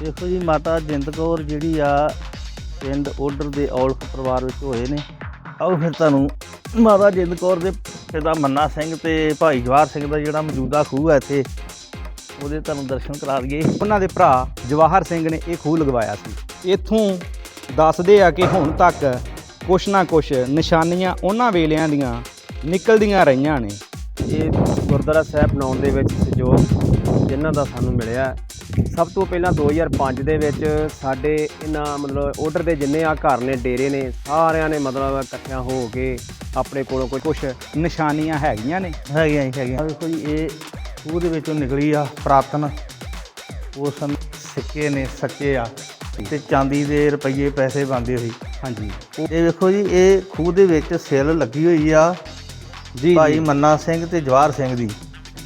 ਦੇਖੋ ਜੀ, ਮਾਤਾ ਜਿੰਦ ਕੌਰ ਜਿਹੜੀ ਆ ਪਿੰਡ ਓਡਰ ਦੇ ਔਲਖ ਪਰਿਵਾਰ ਵਿੱਚ ਹੋਏ ਨੇ। ਆਓ ਫਿਰ ਤੁਹਾਨੂੰ ਮਾਤਾ ਜਿੰਦ ਕੌਰ ਦੇ ਪਿਤਾ ਮੰਨਾ ਸਿੰਘ ਤੇ ਭਾਈ ਜਵਾਹਰ ਸਿੰਘ ਦਾ ਜਿਹੜਾ ਮੌਜੂਦਾ ਖੂਹ ਹੈ ਇੱਥੇ, ਉਹਦੇ ਤੁਹਾਨੂੰ ਦਰਸ਼ਨ ਕਰਾ ਦਈਏ। ਉਹਨਾਂ ਦੇ ਭਰਾ ਜਵਾਹਰ ਸਿੰਘ ਨੇ ਇਹ ਖੂਹ ਲਗਵਾਇਆ ਸੀ। ਇੱਥੋਂ ਦੱਸਦੇ ਆ ਕਿ ਹੁਣ ਤੱਕ ਕੁਛ ਨਾ ਕੁਛ ਨਿਸ਼ਾਨੀਆਂ ਉਹਨਾਂ ਵੇਲਿਆਂ ਦੀਆਂ ਨਿਕਲਦੀਆਂ ਰਹੀਆਂ ਨੇ। ਇਹ ਗੁਰਦੁਆਰਾ ਸਾਹਿਬ ਬਣਾਉਣ ਦੇ ਵਿੱਚ ਸਹਿਯੋਗ ਜਿਨ੍ਹਾਂ ਦਾ ਸਾਨੂੰ ਮਿਲਿਆ ਸਭ ਤੋਂ ਪਹਿਲਾਂ 2005 ਦੇ ਵਿੱਚ ਸਾਡੇ ਇਹਨਾਂ ਮਤਲਬ ਆਰਡਰ ਦੇ ਜਿੰਨੇ ਆ ਘਰ ਨੇ ਡੇਰੇ ਨੇ ਸਾਰਿਆਂ ਨੇ ਮਤਲਬ ਇਕੱਠਿਆਂ ਹੋ ਕੇ ਆਪਣੇ ਕੋਲੋਂ ਕੋਈ ਕੁਛ ਨਿਸ਼ਾਨੀਆਂ ਹੈਗੀਆਂ ਨੇ। ਹੈਗੀਆਂ ਜੀ ਹੈਗੀਆਂ। ਦੇਖੋ ਜੀ ਇਹ ਖੂਹ ਦੇ ਵਿੱਚੋਂ ਨਿਕਲੀ ਆ ਪ੍ਰਾਤਨ। ਉਹ ਸਮੇਂ ਸਿੱਕੇ ਨੇ ਸੱਚੇ ਆ ਤੇ ਚਾਂਦੀ ਦੇ ਰੁਪਈਏ ਪੈਸੇ ਬਣਦੇ ਸੀ। ਹਾਂਜੀ। ਇਹ ਵੇਖੋ ਜੀ ਇਹ ਖੂਹ ਦੇ ਵਿੱਚ ਸਿਲ ਲੱਗੀ ਹੋਈ ਆ ਜੀ ਭਾਈ ਮੰਨਾ ਸਿੰਘ ਤੇ ਜਵਾਹਰ ਸਿੰਘ ਦੀ।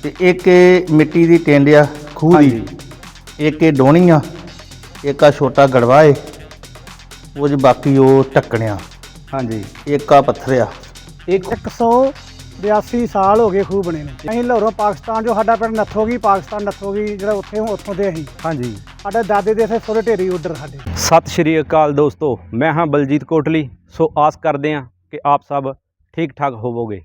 ਤੇ ਇੱਕ ਮਿੱਟੀ ਦੀ ਟਿੰਡ ਆ ਖੂਹ ਦੀ। ਇੱਕ ਇਹ ਡੋਣੀ ਆ ਇੱਕ ਆ ਛੋਟਾ ਗੜਵਾ ਏ ਉਹ ਜੀ ਬਾਕੀ ਉਹ ਢੱਕਣਿਆ। ਹਾਂਜੀ ਇੱਕ ਆ ਪੱਥਰ ਆ। ਇੱਕ 182 ਸਾਲ ਹੋ ਗਏ ਖੂਹ ਬਣੇ ਨੇ। ਅਸੀਂ ਲਾਹੌਰੋਂ ਪਾਕਿਸਤਾਨ ਜੋ ਸਾਡਾ ਪਿੰਡ ਨੱਥੋਗੀ ਪਾਕਿਸਤਾਨ ਨੱਥੋਗੀ ਜਿਹੜਾ ਉੱਥੇ ਉੱਥੋਂ ਦੇ ਅਸੀਂ। ਹਾਂਜੀ। ਸਾਡੇ ਦਾਦੇ ਦੇ ਇੱਥੇ ਸੋਰੇ ਢੇਰੀ ਉੱਡਰ ਸਾਡੇ। ਸਤਿ ਸ਼੍ਰੀ ਅਕਾਲ ਦੋਸਤੋ ਮੈਂ ਹਾਂ ਬਲਜੀਤ ਕੋਟਲੀ। ਸੋ ਆਸ ਕਰਦੇ ਹਾਂ ਕਿ ਆਪ ਸਭ ਠੀਕ ਠਾਕ ਹੋਵੋਗੇ।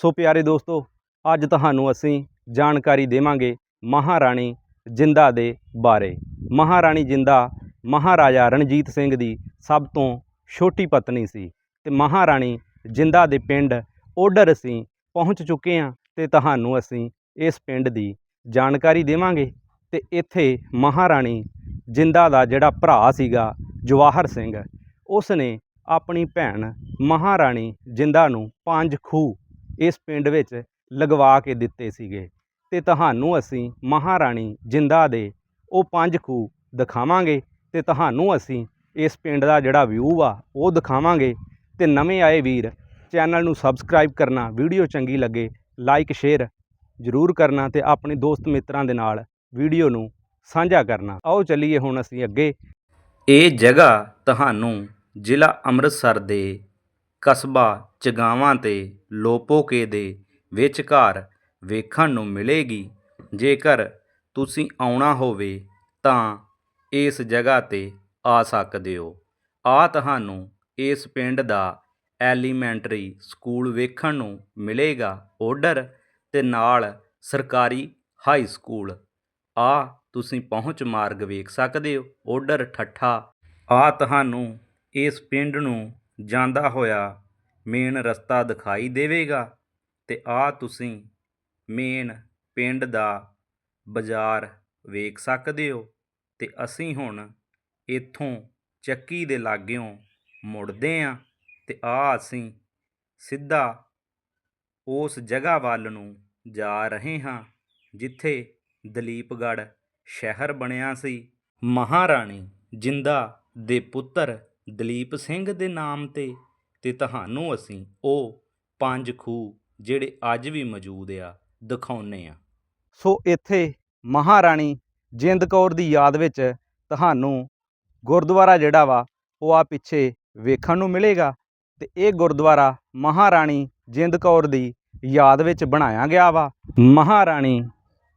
ਸੋ ਪਿਆਰੇ ਦੋਸਤੋ ਅੱਜ ਤੁਹਾਨੂੰ ਅਸੀਂ ਜਾਣਕਾਰੀ ਦੇਵਾਂਗੇ ਮਹਾਰਾਣੀ ਜਿੰਦਾ ਦੇ ਬਾਰੇ। ਮਹਾਰਾਣੀ ਜਿੰਦਾ ਮਹਾਰਾਜਾ ਰਣਜੀਤ ਸਿੰਘ ਦੀ ਸਭ ਤੋਂ ਛੋਟੀ ਪਤਨੀ ਸੀ ਤੇ ਮਹਾਰਾਣੀ ਜਿੰਦਾ ਦੇ ਪਿੰਡ ਓਡਰ ਅਸੀਂ ਪਹੁੰਚ ਚੁੱਕੇ ਹਾਂ ਤੇ ਤੁਹਾਨੂੰ ਅਸੀਂ ਇਸ ਪਿੰਡ ਦੀ ਜਾਣਕਾਰੀ ਦੇਵਾਂਗੇ ਤੇ ਇੱਥੇ ਮਹਾਰਾਣੀ ਜਿੰਦਾ ਦਾ ਜਿਹੜਾ ਭਰਾ ਸੀਗਾ ਜਵਾਹਰ ਸਿੰਘ ਉਸ ਨੇ ਆਪਣੀ ਭੈਣ ਮਹਾਰਾਣੀ ਜਿੰਦਾ ਨੂੰ ਪੰਜ ਖੂਹ ਇਸ ਪਿੰਡ ਵਿੱਚ ਲਗਵਾ ਕੇ ਦਿੱਤੇ ਸੀਗੇ। ਤੇ ਤੁਹਾਨੂੰ ਅਸੀਂ ਮਹਾਰਾਣੀ ਜਿੰਦਾ ਦੇ ਉਹ ਪੰਜ ਖੂਹ ਦਿਖਾਵਾਂਗੇ ਤੇ ਤੁਹਾਨੂੰ ਅਸੀਂ ਇਸ ਪਿੰਡ ਦਾ ਜਿਹੜਾ ਵਿਊ ਆ, ਉਹ ਦਿਖਾਵਾਂਗੇ ਤੇ ਨਵੇਂ ਆਏ ਵੀਰ ਚੈਨਲ ਨੂੰ ਸਬਸਕ੍ਰਾਈਬ ਕਰਨਾ, ਵੀਡੀਓ ਚੰਗੀ ਲੱਗੇ, ਲਾਈਕ, ਸ਼ੇਅਰ ਜ਼ਰੂਰ ਕਰਨਾ ਤੇ ਆਪਣੇ ਦੋਸਤ ਮਿੱਤਰਾਂ ਦੇ ਨਾਲ ਵੀਡੀਓ ਨੂੰ ਸਾਂਝਾ ਕਰਨਾ। ਆਓ ਚੱਲੀਏ ਹੁਣ ਅਸੀਂ ਅੱਗੇ। ਇਹ ਜਗ੍ਹਾ ਤੁਹਾਨੂੰ ਜ਼ਿਲ੍ਹਾ ਅੰਮ੍ਰਿਤਸਰ ਦੇ ਕਸਬਾ ਚਗਾਵਾਂ ਤੇ ਲੋਪੋਕੇ ਦੇ ਵਿਚਕਾਰ ਵੇਖਣ ਨੂੰ ਮਿਲੇਗੀ। ਜੇਕਰ ਤੁਸੀਂ ਆਉਣਾ ਹੋਵੇ ਤਾਂ ਇਸ ਜਗ੍ਹਾ ਤੇ ਆ ਸਕਦੇ ਹੋ। ਆ ਤੁਹਾਨੂੰ ਇਸ ਪਿੰਡ ਦਾ ਐਲੀਮੈਂਟਰੀ ਸਕੂਲ ਵੇਖਣ ਨੂੰ ਮਿਲੇਗਾ। ਓਡਰ ਅਤੇ ਨਾਲ ਸਰਕਾਰੀ ਹਾਈ ਸਕੂਲ ਆ ਤੁਸੀਂ ਪਹੁੰਚ ਮਾਰਗ ਵੇਖ ਸਕਦੇ ਹੋ। ਓਡਰ ਠੱਠਾ। ਆ ਤੁਹਾਨੂੰ ਇਸ ਪਿੰਡ ਨੂੰ ਜਾਂਦਾ ਹੋਇਆ ਮੇਨ ਰਸਤਾ ਦਿਖਾਈ ਦੇਵੇਗਾ ਅਤੇ ਆ ਤੁਸੀਂ ਮੇਨ ਪਿੰਡ ਦਾ ਬਾਜ਼ਾਰ ਵੇਖ ਸਕਦੇ ਹੋ ਅਤੇ ਅਸੀਂ ਹੁਣ ਇੱਥੋਂ ਚੱਕੀ ਦੇ ਲਾਗਿਓਂ ਮੁੜਦੇ ਹਾਂ ਅਤੇ ਆ ਅਸੀਂ ਸਿੱਧਾ ਉਸ ਜਗ੍ਹਾ ਵੱਲ ਨੂੰ ਜਾ ਰਹੇ ਹਾਂ ਜਿੱਥੇ ਦਲੀਪਗੜ੍ਹ ਸ਼ਹਿਰ ਬਣਿਆ ਸੀ। ਮਹਾਰਾਣੀ ਜਿੰਦਾ ਦੇ ਪੁੱਤਰ ਦਲੀਪ ਸਿੰਘ ਦੇ ਨਾਮ ਤੇ ਅਤੇ ਤੁਹਾਨੂੰ ਅਸੀਂ ਉਹ ਪੰਜ ਖੂਹ ਜਿਹੜੇ ਅੱਜ ਵੀ ਮੌਜੂਦ ਆ ਦਿਖਾਉਨੇ ਆ ਸੋ ਇੱਥੇ ਮਹਾਰਾਣੀ ਜਿੰਦ ਕੌਰ ਦੀ ਯਾਦ ਵਿੱਚ ਤੁਹਾਨੂੰ ਗੁਰਦੁਆਰਾ ਜਿਹੜਾ ਵਾ, ਉਹ ਆ ਪਿੱਛੇ ਵੇਖਣ ਨੂੰ ਮਿਲੇਗਾ ਤੇ ਇਹ ਗੁਰਦੁਆਰਾ ਮਹਾਰਾਣੀ ਜਿੰਦ ਕੌਰ ਦੀ ਯਾਦ ਵਿੱਚ ਬਣਾਇਆ ਗਿਆ ਵਾ। ਮਹਾਰਾਣੀ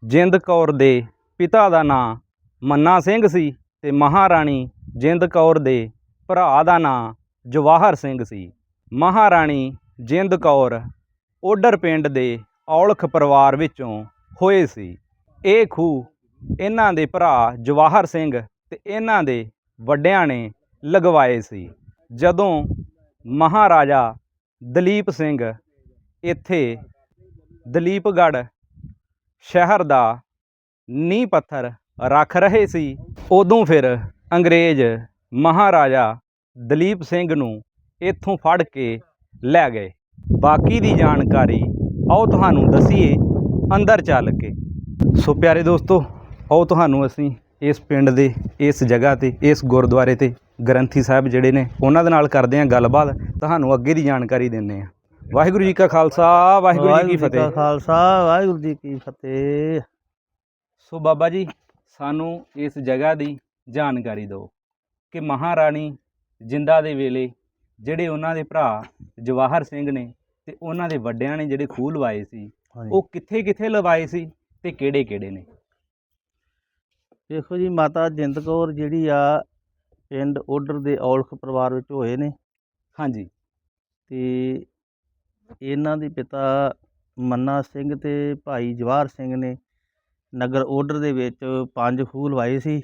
ਜਿੰਦ ਕੌਰ ਦੇ ਪਿਤਾ ਦਾ ਨਾਂ ਮੰਨਾ ਸਿੰਘ ਸੀ ਤੇ ਮਹਾਰਾਣੀ ਜਿੰਦ ਕੌਰ ਦੇ ਭਰਾ ਦਾ ਨਾਂ ਜਵਾਹਰ ਸਿੰਘ ਸੀ। ਮਹਾਰਾਣੀ ਜਿੰਦ ਕੌਰ ਓਡਰ ਪਿੰਡ ਦੇ ਔਲਖ ਪਰਿਵਾਰ ਵਿੱਚੋਂ ਹੋਏ ਸੀ। ਇਹ ਖੂਹ ਇਹਨਾਂ ਦੇ ਭਰਾ ਜਵਾਹਰ ਸਿੰਘ ਤੇ ਇਹਨਾਂ ਦੇ ਵੱਡਿਆਂ ਨੇ ਲਗਵਾਏ ਸੀ। ਜਦੋਂ ਮਹਾਰਾਜਾ ਦਲੀਪ ਸਿੰਘ ਇੱਥੇ ਦਲੀਪਗੜ੍ਹ ਸ਼ਹਿਰ ਦਾ ਨੀਂਹ ਪੱਥਰ ਰੱਖ ਰਹੇ ਸੀ, ਉਦੋਂ ਫਿਰ ਅੰਗਰੇਜ਼ ਮਹਾਰਾਜਾ ਦਲੀਪ ਸਿੰਘ ਨੂੰ ਇੱਥੋਂ ਫੜ ਕੇ ਲੈ ਗਏ। ਬਾਕੀ ਦੀ ਜਾਣਕਾਰੀ ਆਓ ਤੁਹਾਨੂੰ ਦਸੀਏ ਅੰਦਰ ਚੱਲ ਕੇ। ਸੋ ਪਿਆਰੇ ਦੋਸਤੋ ਆਓ ਤੁਹਾਨੂੰ ਅਸੀਂ ਇਸ ਪਿੰਡ ਦੇ ਇਸ ਜਗ੍ਹਾ ਤੇ ਇਸ ਗੁਰਦੁਆਰੇ ਤੇ ਗ੍ਰੰਥੀ ਸਾਹਿਬ ਜਿਹੜੇ ਨੇ ਉਹਨਾਂ ਦੇ ਨਾਲ ਕਰਦੇ ਹਾਂ ਗੱਲਬਾਤ। ਤੁਹਾਨੂੰ ਅੱਗੇ ਦੀ ਜਾਣਕਾਰੀ ਦਿੰਦੇ ਹਾਂ। ਵਾਹਿਗੁਰੂ ਜੀ ਕਾ ਖਾਲਸਾ ਵਾਹਿਗੁਰੂ ਜੀ ਕੀ ਕਾ ਫਤਿਹ। ਖਾਲਸਾ ਵਾਹਿਗੁਰੂ ਜੀ ਕੀ ਫਤਿਹ। ਸੋ ਬਾਬਾ ਜੀ ਸਾਨੂੰ ਇਸ ਜਗ੍ਹਾ ਦੀ ਜਾਣਕਾਰੀ ਦਿਓ ਕਿ ਮਹਾਰਾਣੀ ਜਿੰਦਾ ਦੇ ਵੇਲੇ ਜਿਹੜੇ ਉਹਨਾਂ ਦੇ ਭਰਾ ਜਵਾਹਰ ਸਿੰਘ ਨੇ ਤੇ ਉਹਨਾਂ ਦੇ ਵੱਡਿਆਂ ਨੇ ਜਿਹੜੇ ਖੂਹ ਲਵਾਏ ਸੀ। ਉਹ ਕਿੱਥੇ ਕਿੱਥੇ ਲਵਾਏ ਸੀ ਤੇ ਕਿਹੜੇ ਕਿਹੜੇ ਨੇ? ਦੇਖੋ ਜੀ ਮਾਤਾ ਜਿੰਦ ਕੌਰ ਜਿਹੜੀ ਆ ਪਿੰਡ ਓਡਰ ਦੇ ਔਲਖ ਪਰਿਵਾਰ ਵਿੱਚ ਹੋਏ ਨੇ। ਹਾਂਜੀ। ਤੇ ਇਹਨਾਂ ਦੇ ਪਿਤਾ ਮੰਨਾ ਸਿੰਘ ਤੇ ਭਾਈ ਜਵਾਹਰ ਸਿੰਘ ਨੇ ਨਗਰ ਓਡਰ ਦੇ ਵਿੱਚ ਪੰਜ ਖੂਹ ਲਵਾਏ ਸੀ।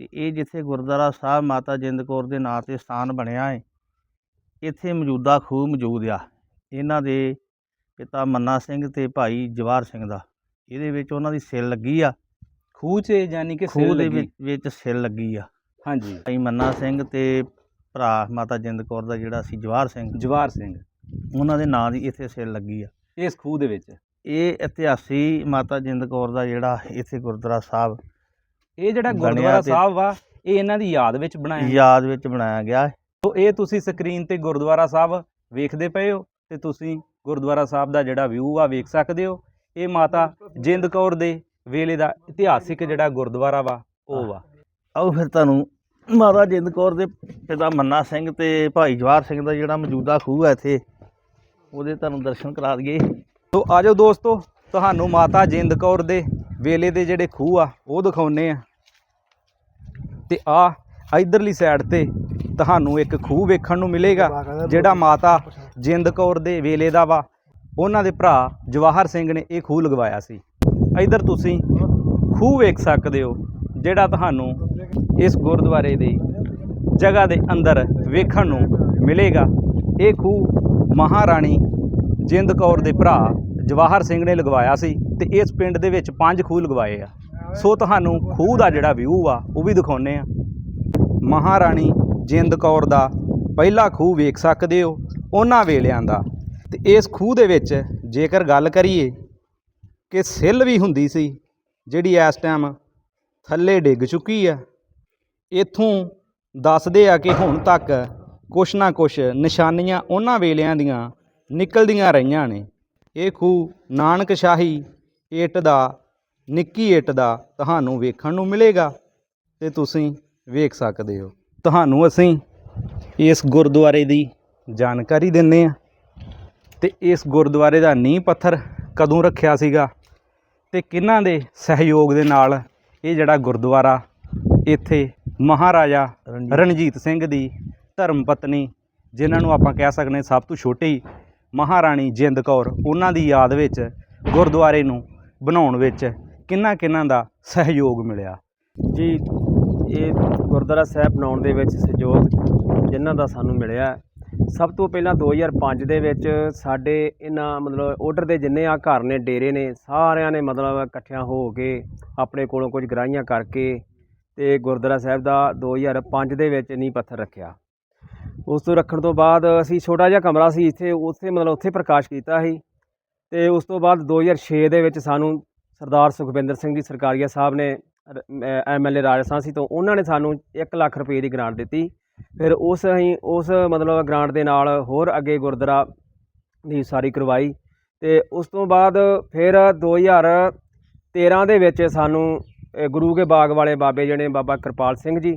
ਤੇ ਇਹ ਜਿੱਥੇ ਗੁਰਦੁਆਰਾ ਸਾਹਿਬ ਮਾਤਾ ਜਿੰਦ ਕੌਰ ਦੇ ਨਾਂ ਤੇ ਸਥਾਨ ਬਣਿਆ ਹੈ ਇੱਥੇ ਮੌਜੂਦਾ ਖੂਹ ਮੌਜੂਦ ਆ। ਇਹਨਾਂ ਦੇ ਪਿਤਾ ਮੰਨਾ ਸਿੰਘ ਤੇ ਭਾਈ ਜਵਾਹਰ ਸਿੰਘ ਦਾ। ਇਹਦੇ ਵਿੱਚ ਉਹਨਾਂ ਦੀ ਸਿਲ ਲੱਗੀ ਆ। ਖੂਹ 'ਚ ਯਾਨੀ ਕਿ ਖੂਹ ਸਿਰ ਦੇ ਲੱਗੀ। ਵਿੱਚ ਵਿੱਚ ਸਿਲ ਲੱਗੀ ਆ। ਹਾਂਜੀ। ਭਾਈ ਮੰਨਾ ਸਿੰਘ ਤੇ ਭਰਾ ਮਾਤਾ ਜਿੰਦ ਕੌਰ ਦਾ ਜਿਹੜਾ ਸੀ ਜਵਾਹਰ ਸਿੰਘ। ਜਵਾਰ ਸਿੰਘ। ਉਹਨਾਂ ਦੇ ਨਾਂ ਦੀ ਇੱਥੇ ਸਿਲ ਲੱਗੀ ਆ। ਇਸ ਖੂਹ ਦੇ ਵਿੱਚ। ਇਹ ਇਤਿਹਾਸੀ ਮਾਤਾ ਜਿੰਦ ਕੌਰ ਦਾ ਜਿਹੜਾ ਇੱਥੇ ਗੁਰਦੁਆਰਾ ਸਾਹਿਬ ਇਹ ਜਿਹੜਾ ਬਣਿਆ ਗੁਰਦੁਆਰਾ ਤੇ- ਸਾਹਿਬ ਵਾ ਇਹ ਇਹਨਾਂ ਦੀ ਯਾਦ ਵਿੱਚ ਬਣਾਇਆ ਯਾਦ ਵਿੱਚ ਬਣਾਇਆ ਗਿਆ ਹੈ। ਸੋ ਇਹ ਤੁਸੀਂ ਸਕਰੀਨ ਤੇ ਗੁਰਦੁਆਰਾ ਸਾਹਿਬ ਵੇਖਦੇ ਪਏ ਹੋ। ਤੇ ਤੁਸੀਂ ਗੁਰਦੁਆਰਾ ਸਾਹਿਬ ਦਾ ਜਿਹੜਾ ਵਿਊ ਆ ਵੇਖ ਸਕਦੇ ਹੋ। ਇਹ ਮਾਤਾ ਜਿੰਦ ਕੌਰ ਦੇ ਵੇਲੇ ਦਾ ਇਤਿਹਾਸਿਕ ਜਿਹੜਾ ਗੁਰਦੁਆਰਾ ਵਾ ਉਹ ਵਾ। ਆਓ ਫਿਰ ਤੁਹਾਨੂੰ ਮਾਤਾ ਜਿੰਦ ਕੌਰ ਦੇ ਪਿਤਾ ਮੰਨਾ ਸਿੰਘ ਤੇ ਭਾਈ ਜਵਾਹਰ ਸਿੰਘ ਦਾ ਜਿਹੜਾ ਮੌਜੂਦਾ ਖੂਹ ਹੈ ਇੱਥੇ ਉਹਦੇ ਤੁਹਾਨੂੰ ਦਰਸ਼ਨ ਕਰਾ ਦਈਏ। ਸੋ ਆਜੋ ਦੋਸਤੋ ਤੁਹਾਨੂੰ ਮਾਤਾ ਜਿੰਦ ਕੌਰ ਦੇ ਵੇਲੇ ਦੇ ਜਿਹੜੇ ਖੂਹ ਆ ਉਹ ਦਿਖਾਉਨੇ ਆ। ਤੇ ਆ ਇਧਰਲੀ ਸਾਈਡ ਤੇ ਤੁਹਾਨੂੰ ਇੱਕ ਖੂਹ ਵੇਖਣ ਨੂੰ ਮਿਲੇਗਾ ਜਿਹੜਾ ਮਾਤਾ ਜਿੰਦ ਕੌਰ ਦੇ ਵੇਲੇ ਦਾ ਵਾ। ਉਹਨਾਂ ਦੇ ਭਰਾ ਜਵਾਹਰ ਸਿੰਘ ਨੇ ਇਹ ਖੂਹ ਲਗਵਾਇਆ ਸੀ। ਇਧਰ ਤੁਸੀਂ ਖੂਹ ਵੇਖ ਸਕਦੇ ਹੋ, ਜਿਹੜਾ ਤੁਹਾਨੂੰ ਇਸ ਗੁਰਦੁਆਰੇ ਦੀ ਜਗ੍ਹਾ ਦੇ ਅੰਦਰ ਵੇਖਣ ਨੂੰ ਮਿਲੇਗਾ। ਇਹ ਖੂਹ ਮਹਾਰਾਣੀ ਜਿੰਦ ਕੌਰ ਦੇ ਭਰਾ ਜਵਾਹਰ ਸਿੰਘ ਨੇ ਲਗਵਾਇਆ ਸੀ ਤੇ ਇਸ ਪਿੰਡ ਦੇ ਵਿੱਚ ਪੰਜ ਖੂਹ ਲਗਵਾਏ ਆ। ਸੋ ਤੁਹਾਨੂੰ ਖੂਹ ਦਾ ਜਿਹੜਾ ਵਿਊ ਆ, ਉਹ ਵੀ ਦਿਖਾਉਨੇ ਆ। ਮਹਾਰਾਣੀ ਜਿੰਦ ਕੌਰ ਦਾ ਪਹਿਲਾ ਖੂਹ ਵੇਖ ਸਕਦੇ ਹੋ ਉਹਨਾਂ ਵੇਲਿਆਂ ਦਾ। ਤੇ ਇਸ ਖੂਹ ਦੇ ਵਿੱਚ ਜੇਕਰ ਗੱਲ ਕਰੀਏ ਕਿ ਸਿੱਲ ਵੀ ਹੁੰਦੀ ਸੀ, ਜਿਹੜੀ ਇਸ ਟਾਈਮ ਥੱਲੇ ਡਿੱਗ ਚੁੱਕੀ ਆ, ਇਥੋਂ ਦੱਸਦੇ ਆ ਕਿ ਹੁਣ ਤੱਕ ਕੁਛ ਨਾ ਕੁਛ ਨਿਸ਼ਾਨੀਆਂ ਉਹਨਾਂ ਵੇਲਿਆਂ ਦੀਆਂ ਨਿਕਲਦੀਆਂ ਰਹੀਆਂ ਨੇ। ਇਹ ਖੂਹ ਨਾਨਕ ਸ਼ਾਹੀ ਇੱਟ ਦਾ, ਨਿੱਕੀ ਇੱਟ ਦਾ ਤੁਹਾਨੂੰ ਵੇਖਣ ਨੂੰ ਮਿਲੇਗਾ ਤੇ ਤੁਸੀਂ ਵੇਖ ਸਕਦੇ ਹੋ। ਤੁਹਾਨੂੰ ਅਸੀਂ ਇਸ ਗੁਰਦੁਆਰੇ ਦੀ ਜਾਣਕਾਰੀ ਦਿੰਨੇ ਆ ਤੇ ਇਸ ਗੁਰਦੁਆਰੇ ਦਾ ਨੀਂਹ ਪੱਥਰ ਕਦੋਂ ਰੱਖਿਆ ਸੀਗਾ ਤੇ ਕਿਹਨਾਂ ਦੇ ਸਹਿਯੋਗ ਦੇ ਨਾਲ ਇਹ ਜਿਹੜਾ ਗੁਰਦੁਆਰਾ ਇੱਥੇ ਮਹਾਰਾਜਾ ਰਣਜੀਤ ਸਿੰਘ ਦੀ ਧਰਮ ਪਤਨੀ ਜਿਨ੍ਹਾਂ ਨੂੰ ਆਪਾਂ ਕਹਿ ਸਕਦੇ ਸਭ ਤੋਂ ਛੋਟੀ ਮਹਾਰਾਣੀ ਜਿੰਦ ਕੌਰ ਉਹਨਾਂ ਦੀ ਯਾਦ ਵਿੱਚ ਗੁਰਦੁਆਰੇ ਨੂੰ ਬਣਾਉਣ ਵਿੱਚ ਕਿੰਨਾ ਕਿੰਨਾ ਦਾ ਸਹਿਯੋਗ ਮਿਲਿਆ ਜੀ ਇਹ ਗੁਰਦੁਆਰਾ ਸਾਹਿਬ ਬਣਾਉਣ ਦੇ ਵਿੱਚ ਸਹਿਯੋਗ ਜਿਨ੍ਹਾਂ ਦਾ ਸਾਨੂੰ ਮਿਲਿਆ। ਸਭ ਤੋਂ ਪਹਿਲਾਂ 2005 ਦੇ ਵਿੱਚ ਸਾਡੇ ਇਹਨਾਂ ਮਤਲਬ ਆਰਡਰ ਦੇ ਜਿੰਨੇ ਆ ਘਰ ਨੇ, ਡੇਰੇ ਨੇ, ਸਾਰਿਆਂ ਨੇ ਮਤਲਬ ਇਕੱਠਿਆਂ ਹੋ ਕੇ ਆਪਣੇ ਕੋਲੋਂ ਕੁਝ ਗਰਾਹੀਆਂ ਕਰਕੇ ਤੇ ਗੁਰਦੁਆਰਾ ਸਾਹਿਬ ਦਾ 2005 ਦੇ ਵਿੱਚ ਨੀਂਹ ਪੱਥਰ ਰੱਖਿਆ। ਉਸ ਤੋਂ ਰੱਖਣ ਤੋਂ ਬਾਅਦ ਅਸੀਂ ਛੋਟਾ ਜਿਹਾ ਕਮਰਾ ਸੀ ਇੱਥੇ, ਉੱਥੇ ਮਤਲਬ ਉੱਥੇ ਪ੍ਰਕਾਸ਼ ਕੀਤਾ ਸੀ ਤੇ ਉਸ ਤੋਂ ਬਾਅਦ 2006 ਦੇ ਵਿੱਚ ਸਾਨੂੰ ਸਰਦਾਰ ਸੁਖਵਿੰਦਰ ਸਿੰਘ ਜੀ ਸਰਕਾਰੀਆ ਸਾਹਿਬ ਨੇ ਐਮਐਲਏ ਰਾਜਸਥਾਨ ਸੀ ਤੋਂ ਉਹਨਾਂ ਨੇ ਸਾਨੂੰ 1 ਲੱਖ ਰੁਪਏ ਦੀ ਗ੍ਰਾਂਟ ਦਿੱਤੀ। ਫਿਰ ਉਸ ਅਸੀਂ, ਉਸ ਮਤਲਬ ਗ੍ਰਾਂਟ ਦੇ ਨਾਲ ਹੋਰ ਅੱਗੇ ਗੁਰਦੁਆਰਾ ਦੀ ਸਾਰੀ ਕਰਵਾਈ ਤੇ ਉਸ ਤੋਂ ਬਾਅਦ ਫਿਰ 2013 ਦੇ ਵਿੱਚ ਸਾਨੂੰ ਗੁਰੂ ਕੇ ਬਾਗ ਵਾਲੇ ਬਾਬੇ ਜਿਹੜੇ ਬਾਬਾ ਕਿਰਪਾਲ ਸਿੰਘ ਜੀ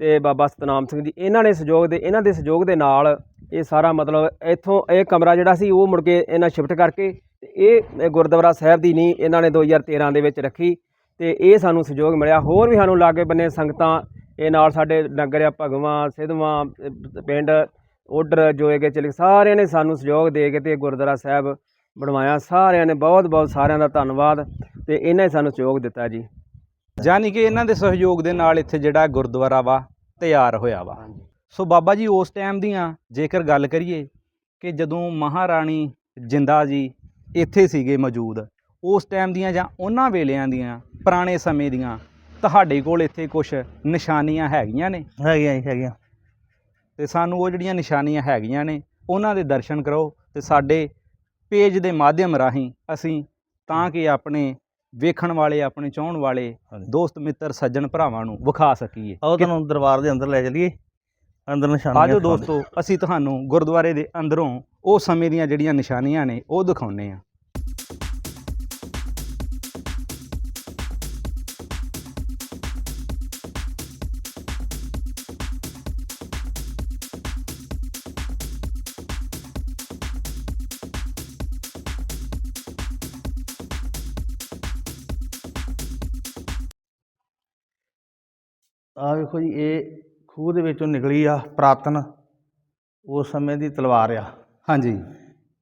ਤੇ ਬਾਬਾ ਸਤਨਾਮ ਸਿੰਘ ਜੀ, ਇਹਨਾਂ ਨੇ ਸਹਿਯੋਗ ਦੇ, ਇਹਨਾਂ ਦੇ ਸਹਿਯੋਗ ਦੇ ਨਾਲ ਇਹ ਸਾਰਾ ਮਤਲਬ ਇੱਥੋਂ ਇਹ ਕਮਰਾ ਜਿਹੜਾ ਸੀ ਉਹ ਮੁੜ ਕੇ ਇਹਨਾਂ ਸ਼ਿਫਟ ਕਰਕੇ ਤੇ ਇਹ ਗੁਰਦੁਆਰਾ ਸਾਹਿਬ ਦੀ ਨੀ ਇਹਨਾਂ ਨੇ 2013 ਦੇ ਵਿੱਚ ਰੱਖੀ ਤੇ ਇਹ ਸਾਨੂੰ ਸਹਿਯੋਗ ਮਿਲਿਆ। ਹੋਰ ਵੀ ਸਾਨੂੰ ਲਾਗੇ ਬੰਨੇ ਸੰਗਤਾਂ ਇਹ ਨਾਲ ਸਾਡੇ ਨਗਰ ਆ ਭਗਵਾਂ ਸਿੱਧਵਾਂ ਪਿੰਡ ਓਡਰ ਜੋਏਗੇ ਚਲੇ ਸਾਰਿਆਂ ਨੇ ਸਾਨੂੰ ਸਹਿਯੋਗ ਦੇ ਕੇ ਤੇ ਗੁਰਦੁਆਰਾ ਸਾਹਿਬ ਬਣਵਾਇਆ। ਸਾਰਿਆਂ ਨੇ ਬਹੁਤ ਬਹੁਤ ਸਾਰਿਆਂ ਦਾ ਧੰਨਵਾਦ ਤੇ ਇਹਨਾਂ ਨੇ ਸਾਨੂੰ ਸਹਿਯੋਗ ਦਿੱਤਾ ਜੀ। ਯਾਨੀ ਕਿ ਇਹਨਾਂ ਦੇ ਸਹਿਯੋਗ ਦੇ ਨਾਲ ਇੱਥੇ ਜਿਹੜਾ ਗੁਰਦੁਆਰਾ ਵਾ ਤਿਆਰ ਹੋਇਆ ਵਾ। ਸੋ ਬਾਬਾ ਜੀ ਉਸ ਟਾਈਮ ਦੀਆਂ ਜੇਕਰ ਗੱਲ ਕਰੀਏ ਕਿ ਜਦੋਂ ਮਹਾਰਾਣੀ ਜਿੰਦਾ ਜੀ ਇੱਥੇ ਸੀਗੇ ਮੌਜੂਦ ਉਸ ਟਾਈਮ ਦੀਆਂ ਜਾਂ ਉਹਨਾਂ ਵੇਲਿਆਂ ਦੀਆਂ ਪੁਰਾਣੇ ਸਮੇਂ ਦੀਆਂ ਤੁਹਾਡੇ ਕੋਲ ਇੱਥੇ ਕੁਝ ਨਿਸ਼ਾਨੀਆਂ ਹੈਗੀਆਂ ਨੇ? ਹੈਗੀਆਂ ਜੀ ਹੈਗੀਆਂ। ਤੇ ਸਾਨੂੰ ਉਹ ਜਿਹੜੀਆਂ ਨਿਸ਼ਾਨੀਆਂ ਹੈਗੀਆਂ ਨੇ ਉਹਨਾਂ ਦੇ ਦਰਸ਼ਨ ਕਰੋ ਤੇ ਸਾਡੇ ਪੇਜ ਦੇ ਮਾਧਿਅਮ ਰਾਹੀਂ ਅਸੀਂ ਤਾਂ ਕਿ ਆਪਣੇ ਵੇਖਣ ਵਾਲੇ ਆਪਣੇ ਚਾਹਣ ਵਾਲੇ। ਦੋਸਤ ਮਿੱਤਰ ਸੱਜਣ ਭਰਾਵਾਂ ਨੂੰ ਵਿਖਾ ਸਕੀਏ। ਆਓ ਤੁਹਾਨੂੰ ਦਰਬਾਰ ਦੇ ਅੰਦਰ ਲੈ ਚਲੀਏ। ਅੰਦਰ ਨਿਸ਼ਾਨੀਆਂ ਆਜੋ। ਦੋਸਤੋ ਅਸੀਂ ਤੁਹਾਨੂੰ ਗੁਰਦੁਆਰੇ ਦੇ ਅੰਦਰੋਂ ਉਹ ਸਮੇਂ ਦੀਆਂ ਜਿਹੜੀਆਂ ਨਿਸ਼ਾਨੀਆਂ ਨੇ ਉਹ ਦਿਖਾਉਨੇ ਆ ਵੇਖੋ ਜੀ ਇਹ ਖੂਹ ਦੇ ਵਿੱਚੋਂ ਨਿਕਲੀ ਆ ਪ੍ਰਾਤਨ। ਉਸ ਸਮੇਂ ਦੀ ਤਲਵਾਰ ਆ। ਹਾਂਜੀ।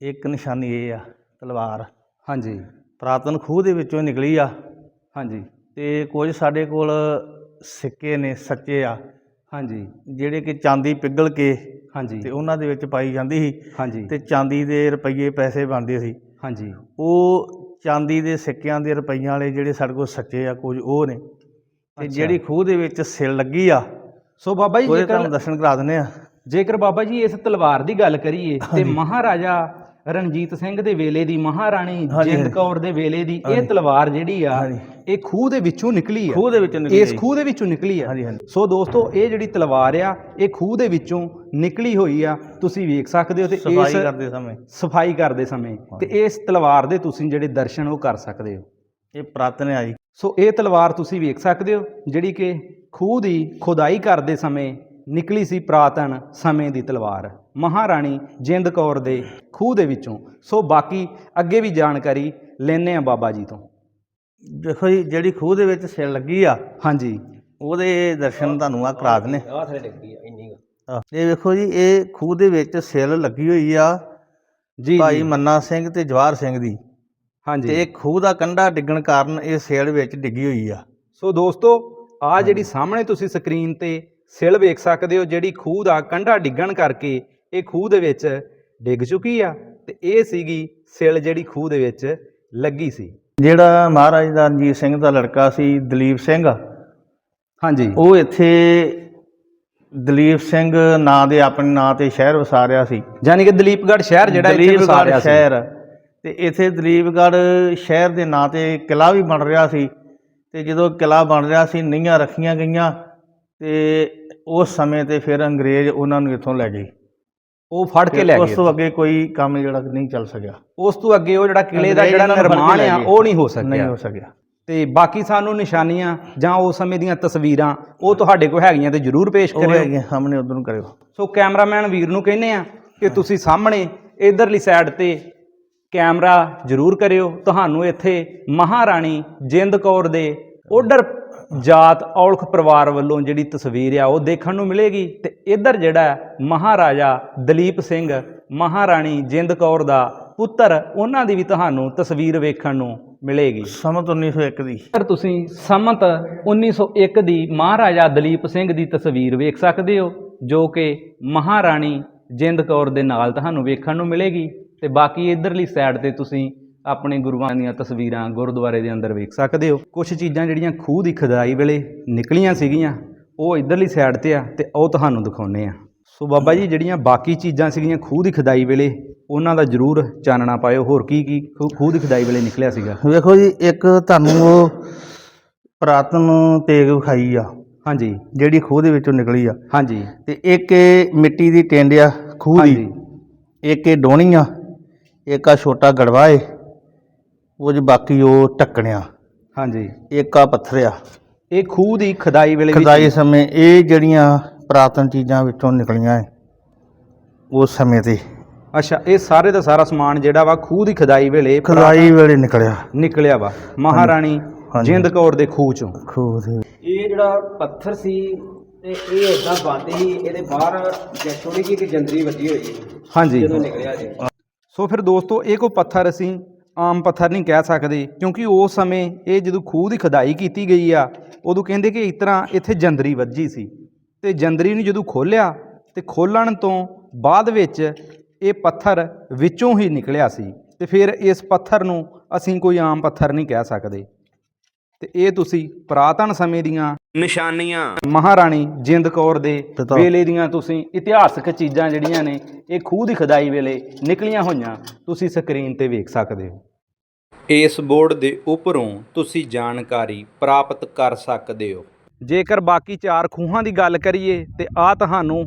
ਇੱਕ ਨਿਸ਼ਾਨੀ ਇਹ ਆ ਤਲਵਾਰ। ਹਾਂਜੀ। ਪ੍ਰਾਤਨ ਖੂਹ ਦੇ ਵਿੱਚੋਂ ਨਿਕਲੀ ਆ। ਹਾਂਜੀ। ਤੇ ਕੁਝ ਸਾਡੇ ਕੋਲ ਸਿੱਕੇ ਨੇ ਸੱਚੇ ਆ। ਹਾਂਜੀ। ਜਿਹੜੇ ਕਿ ਚਾਂਦੀ ਪਿਘਲ ਕੇ ਹਾਂਜੀ। ਤੇ ਉਹਨਾਂ ਦੇ ਵਿੱਚ ਪਾਈ ਜਾਂਦੀ ਸੀ। ਹਾਂਜੀ। ਤੇ ਚਾਂਦੀ ਦੇ ਰੁਪਈਏ ਪੈਸੇ ਬਣਦੇ ਸੀ। ਹਾਂਜੀ। ਉਹ ਚਾਂਦੀ ਦੇ ਸਿੱਕਿਆਂ ਦੇ ਰੁਪਈਆਂ ਵਾਲੇ ਜਿਹੜੇ ਸਾਡੇ ਕੋਲ ਸੱਚੇ ਆ ਕੁਝ ਉਹ ਨੇ। ਤੇ। ਜਿਹੜੀ ਖੂਹ ਦੇ ਵਿੱਚ ਸਿਲ ਲੱਗੀ ਆ ਸੋ ਬਾਬਾ ਜੀ ਉਹਦੇ ਜੇਕਰ ਤੁਹਾਨੂੰ ਦਰਸ਼ਨ ਕਰਾ ਦਿੰਦੇ ਆ ਜੇਕਰ ਬਾਬਾ ਜੀ ਇਸ ਤਲਵਾਰ ਦੀ ਗੱਲ ਕਰੀਏ ਤੇ। ਮਹਾਰਾਜਾ ਰਣਜੀਤ ਸਿੰਘ ਦੇ ਵੇਲੇ ਦੀ ਮਹਾਰਾਣੀ ਹਾਂਜੀ, ਜਿੰਦ ਹਾਂਜੀ। ਕੌਰ ਦੇ ਵੇਲੇ ਦੀ ਇਹ। ਤਲਵਾਰ ਜਿਹੜੀ ਆ ਹਾਂਜੀ। ਇਹ ਖੂਹ ਦੇ ਵਿੱਚੋਂ ਨਿਕਲੀ ਆ ਖੂਹ ਦੇ ਵਿੱਚੋਂ ਨਿਕਲੀ ਇਸ ਆ। ਖੂਹ ਦੇ ਵਿੱਚੋਂ ਨਿਕਲੀ ਆ ਹਾਂਜੀ ਹਾਂਜੀ ਸੋ ਦੋਸਤੋ ਇਹ ਜਿਹੜੀ ਤਲਵਾਰ ਆ ਇਹ ਖੂਹ ਦੇ ਵਿੱਚੋਂ ਨਿਕਲੀ ਹੋਈ ਆ ਤੁਸੀਂ ਵੇਖ ਸਕਦੇ ਹੋ ਤੇ ਸਫ਼ਾਈ ਇਸ ਕਰਦੇ ਸਮੇਂ ਸਫ਼ਾਈ ਕਰਦੇ ਸਮੇਂ ਤੇ ਇਸ ਤਲਵਾਰ ਦੇ ਤੁਸੀਂ ਜਿਹੜੇ ਦਰਸ਼ਨ ਉਹ ਕਰ ਸਕਦੇ ਹੋ ਇਹ ਪ੍ਰਾਤਨ ਆ ਜੀ ਸੋ ਇਹ ਤਲਵਾਰ ਤੁਸੀਂ ਵੇਖ ਸਕਦੇ ਹੋ ਜਿਹੜੀ ਕਿ ਖੂਹ ਦੀ ਖੁਦਾਈ ਕਰਦੇ ਸਮੇਂ ਨਿਕਲੀ ਸੀ ਪ੍ਰਾਤਨ ਸਮੇਂ ਦੀ ਤਲਵਾਰ। ਮਹਾਰਾਣੀ ਜਿੰਦ ਕੌਰ ਦੇ ਖੂਹ ਦੇ ਵਿੱਚੋਂ। ਸੋ ਬਾਕੀ ਅੱਗੇ ਵੀ ਜਾਣਕਾਰੀ ਲੈਣੇ ਆ ਬਾਬਾ ਜੀ ਤੋਂ। ਦੇਖੋ ਜੀ ਜਿਹੜੀ ਖੂਹ ਦੇ ਵਿੱਚ ਸਿਲ ਲੱਗੀ ਆ ਹਾਂਜੀ। ਉਹਦੇ ਦਰਸ਼ਨ ਤੁਹਾਨੂੰ ਆ ਕਰਾ ਦਿੰਦੇ। ਆਹ ਥਲੇ ਡਿੱਗਦੀ ਆ ਇੰਨੀ। ਆ ਇਹ ਵੇਖੋ ਜੀ ਇਹ ਖੂਹ ਦੇ ਵਿੱਚ ਸਿਲ ਲੱਗੀ ਹੋਈ ਆ ਜੀ। ਭਾਈ ਮੰਨਾ ਸਿੰਘ ਤੇ ਜਵਾਹਰ ਸਿੰਘ ਦੀ। ਹਾਂਜੀ। ਤੇ ਇਹ ਖੂਹ ਦਾ ਕੰਢਾ ਡਿੱਗਣ ਕਾਰਨ ਇਹ ਸਿਲ ਵਿੱਚ ਡਿੱਗੀ ਹੋਈ ਆ। ਸੋ ਦੋਸਤੋ ਆ ਜਿਹੜੀ ਸਾਹਮਣੇ ਤੁਸੀਂ ਸਕਰੀਨ ਤੇ ਸਿਲ ਵੇਖ ਸਕਦੇ ਹੋ ਜਿਹੜੀ ਖੂਹ ਦਾ ਕੰਢਾ ਡਿੱਗਣ ਕਰਕੇ ਇਹ ਖੂਹ ਦੇ ਵਿੱਚ ਡਿੱਗ ਚੁੱਕੀ ਆ ਤੇ ਇਹ ਸੀਗੀ ਸਿਲ ਜਿਹੜੀ ਖੂਹ ਦੇ ਵਿੱਚ ਲੱਗੀ ਸੀ। ਜਿਹੜਾ ਮਹਾਰਾਜ ਦਾ ਰਣਜੀਤ ਸਿੰਘ ਦਾ ਲੜਕਾ ਸੀ ਦਲੀਪ ਸਿੰਘ। ਹਾਂਜੀ। ਉਹ ਇੱਥੇ ਦਲੀਪ ਸਿੰਘ ਨਾਂ ਦੇ ਆਪਣੇ ਨਾਂ ਤੇ ਸ਼ਹਿਰ ਵਸਾ ਰਿਹਾ ਸੀ। ਯਾਨੀ ਕਿ ਦਲੀਪਗੜ੍ਹ ਸ਼ਹਿਰ ਜਿਹੜਾ ਇੱਥੇ ਵਸਾਰਿਆ ਸੀ। ਸ਼ਹਿਰ। ਤੇ ਇੱਥੇ ਦਲੀਪਗੜ੍ਹ ਸ਼ਹਿਰ ਦੇ ਨਾਂ ਤੇ ਕਿਲਾ ਵੀ ਬਣ ਰਿਹਾ ਸੀ ਤੇ ਜਦੋਂ ਕਿਲਾ ਬਣ ਰਿਹਾ ਸੀ ਨੀਹਾਂ ਰੱਖੀਆਂ ਗਈਆਂ ਤੇ ਉਸ ਸਮੇਂ ਤੇ ਫਿਰ ਅੰਗਰੇਜ਼ ਉਹਨਾਂ ਨੂੰ ਇੱਥੋਂ ਲੈ ਗਏ। ਉਹ ਫੜ ਕੇ ਲੈ ਉਸ ਗਏ ਤੋਂ ਅੱਗੇ ਕੋਈ ਕੰਮ ਜਿਹੜਾ ਨਹੀਂ ਚੱਲ ਸਕਿਆ। ਉਸ ਤੋਂ ਅੱਗੇ ਉਹ ਜਿਹੜਾ ਕਿਲੇ ਦਾ ਜਿਹੜਾ ਨਿਰਮਾਣ ਆ। ਉਹ ਨਹੀਂ ਹੋ ਨਹੀਂ ਸਕਿਆ ਹੋ ਸਕਿਆ। ਤੇ ਬਾਕੀ ਸਾਨੂੰ ਨਿਸ਼ਾਨੀਆਂ ਜਾਂ ਉਸ ਸਮੇਂ ਦੀਆਂ ਤਸਵੀਰਾਂ ਉਹ ਤੁਹਾਡੇ ਕੋਲ ਹੈਗੀਆਂ ਤੇ ਜਰੂਰ ਪੇਸ਼ ਕਰਿਓ। ਹੈਗੇ ਸਾਹਮਣੇ ਉਧਰ ਨੂੰ ਕਰਿਓ। ਸੋ ਕੈਮਰਾਮੈਨ ਵੀਰ ਨੂੰ ਕਹਿੰਦੇ ਆ ਕਿ ਤੁਸੀਂ ਸਾਹਮਣੇ ਇਧਰਲੀ ਸਾਈਡ ਤੇ ਕੈਮਰਾ ਜ਼ਰੂਰ ਕਰਿਓ। ਤੁਹਾਨੂੰ ਇੱਥੇ ਮਹਾਰਾਣੀ ਜਿੰਦ ਕੌਰ ਦੇ ਓਡਰ ਜਾਤ ਔਲਖ ਪਰਿਵਾਰ ਵੱਲੋਂ ਜਿਹੜੀ ਤਸਵੀਰ ਆ ਉਹ ਦੇਖਣ ਨੂੰ ਮਿਲੇਗੀ। ਤੇ ਇਧਰ ਜਿਹੜਾ ਮਹਾਰਾਜਾ ਦਲੀਪ ਸਿੰਘ ਮਹਾਰਾਣੀ ਜਿੰਦ ਕੌਰ ਦਾ ਪੁੱਤਰ ਉਹਨਾਂ ਦੀ ਵੀ ਤੁਹਾਨੂੰ ਤਸਵੀਰ ਵੇਖਣ ਨੂੰ ਮਿਲੇਗੀ। ਸਮਤ 1901 ਦੀ। ਸਰ ਤੁਸੀਂ ਸੰਮਤ 1901 ਦੀ ਮਹਾਰਾਜਾ ਦਲੀਪ ਸਿੰਘ ਦੀ ਤਸਵੀਰ ਵੇਖ ਸਕਦੇ ਹੋ ਜੋ ਕਿ ਮਹਾਰਾਣੀ ਜਿੰਦ ਕੌਰ ਦੇ ਨਾਲ ਤੁਹਾਨੂੰ ਵੇਖਣ ਨੂੰ ਮਿਲੇਗੀ। ਤੇ ਬਾਕੀ ਇਧਰਲੀ ਸਾਈਡ ਤੇ ਤੁਸੀਂ ਆਪਣੇ ਗੁਰੂਆਂ ਦੀਆਂ ਤਸਵੀਰਾਂ ਗੁਰਦੁਆਰੇ ਦੇ ਅੰਦਰ ਵੇਖ ਸਕਦੇ ਹੋ। ਕੁਝ ਚੀਜ਼ਾਂ ਜਿਹੜੀਆਂ ਖੂਹ ਦੀ ਖੁਦਾਈ ਵੇਲੇ ਨਿਕਲੀਆਂ ਸੀਗੀਆਂ ਉਹ ਇਧਰਲੀ ਸਾਈਡ ਤੇ ਆ ਤੇ ਉਹ ਤੁਹਾਨੂੰ ਦਿਖਾਉਨੇ ਆ ਸੋ ਬਾਬਾ ਜੀ ਜਿਹੜੀਆਂ ਬਾਕੀ ਚੀਜ਼ਾਂ ਸੀਗੀਆਂ ਖੂਹ ਦੀ ਖੁਦਾਈ ਵੇਲੇ ਉਹਨਾਂ ਦਾ ਜ਼ਰੂਰ ਚਾਨਣਾ ਪਾਇਓ। ਹੋਰ ਕੀ ਕੀ ਖੂਹ- ਦੀ ਖੁਦਾਈ ਵੇਲੇ ਨਿਕਲਿਆ ਸੀਗਾ? ਵੇਖੋ ਜੀ ਇੱਕ ਤੁਹਾਨੂੰ ਉਹ ਪ੍ਰਾਤਨ ਤੇਗ ਵਿਖਾਈ ਆ। ਹਾਂਜੀ। ਜਿਹੜੀ ਖੂਹ ਦੇ ਵਿੱਚੋਂ ਨਿਕਲੀ ਆ। ਹਾਂਜੀ। ਤੇ ਇੱਕ ਇਹ ਮਿੱਟੀ ਦੀ ਟਿੰਡ ਆ ਖੂਹ ਦੀ। ਇੱਕ ਇਹ ਡੋਣੀ ਆ। ਇੱਕ ਆ ਛੋਟਾ ਗੜਵਾ ਏ ਉਹ ਜੀ ਬਾਕੀ ਉਹ ਢੱਕਣਿਆ। ਹਾਂਜੀ। ਇੱਕ ਆ ਪੱਥਰ ਆ। ਇਹ ਖੂਹ ਦੀ ਖਦਾਈ ਵੇਲੇ ਵੀ ਖਦਾਈ ਸਮੇਂ ਇਹ ਜਿਹੜੀਆਂ ਪ੍ਰਾਤਨ ਚੀਜ਼ਾਂ ਵਿੱਚੋਂ ਨਿਕਲੀਆਂ ਏ ਉਸ ਸਮੇਂ ਤੇ। ਅੱਛਾ ਇਹ ਸਾਰੇ ਦਾ ਸਾਰਾ ਸਮਾਨ ਜਿਹੜਾ ਵਾ ਖੂਹ ਦੀ ਖਦਾਈ ਵੇਲੇ ਖਦਾਈ ਵੇਲੇ ਨਿਕਲਿਆ। ਨਿਕਲਿਆ ਵਾ। ਮਹਾਰਾਣੀ ਹਾਂਜੀ। ਜਿੰਦ ਕੌਰ ਦੇ ਖੂਹ ਚੋਂ। ਖੂਹ ਦੇ ਇਹ ਜਿਹੜਾ ਪੱਥਰ ਸੀ ਤੇ ਇਹ ਇਦਾਂ ਬੰਦ ਸੀ ਇਹਦੇ ਬਾਹਰ ਛੋਟੀ ਜਿਹੀ ਇੱਕ ਜੰਦਰੀ ਵੱਜੀ ਹੋਈ ਸੀ ਹਾਂਜੀ। ਜਦੋਂ ਨਿਕਲਿਆ ਜੀ। ਸੋ ਫਿਰ ਦੋਸਤੋ, ਇਹ ਕੋਈ ਪੱਥਰ ਅਸੀਂ ਆਮ ਪੱਥਰ ਨਹੀਂ ਕਹਿ ਸਕਦੇ, ਕਿਉਂਕਿ ਉਸ ਸਮੇਂ ਇਹ ਜਦੋਂ ਖੂਹ ਦੀ ਖਦਾਈ ਕੀਤੀ ਗਈ ਆ, ਉਦੋਂ ਕਹਿੰਦੇ ਕਿ ਇਸ ਤਰ੍ਹਾਂ ਇੱਥੇ ਜੰਦਰੀ ਵੱਜੀ ਸੀ। ਤੇ ਜੰਦਰੀ ਨੂੰ ਜਦੋਂ ਖੋਲਿਆ ਤੇ ਖੋਲਣ ਤੋਂ ਬਾਅਦ ਵਿੱਚ ਇਹ ਪੱਥਰ ਵਿੱਚੋਂ ਹੀ ਨਿਕਲਿਆ ਸੀ। ਤੇ ਫਿਰ ਇਸ ਪੱਥਰ ਨੂੰ ਅਸੀਂ ਕੋਈ ਆਮ ਪੱਥਰ ਨਹੀਂ ਕਹਿ ਸਕਦੇ। ਤੇ ਇਹ ਤੁਸੀਂ ਪੁਰਾਤਨ ਸਮੇਂ ਦੀਆਂ ਨਿਸ਼ਾਨੀਆਂ। ਮਹਾਰਾਣੀ ਜਿੰਦ ਕੌਰ ਦੇ। ਵੇਲੇ ਦੀਆਂ ਤੁਸੀਂ ਇਤਿਹਾਸਕ ਚੀਜ਼ਾਂ ਜਿਹੜੀਆਂ ਨੇ ਇਹ ਖੂਹ ਦੀ ਖਦਾਈ ਵੇਲੇ ਨਿਕਲੀਆਂ ਹੋਈਆਂ ਤੁਸੀਂ ਸਕਰੀਨ ਤੇ ਵੇਖ ਸਕਦੇ ਹੋ। ਇਸ ਬੋਰਡ ਦੇ ਉੱਪਰੋਂ ਤੁਸੀਂ ਜਾਣਕਾਰੀ ਪ੍ਰਾਪਤ ਕਰ ਸਕਦੇ ਹੋ। ਜੇਕਰ ਬਾਕੀ ਚਾਰ ਖੂਹਾਂ ਦੀ ਗੱਲ ਕਰੀਏ ਤੇ ਆ ਤੁਹਾਨੂੰ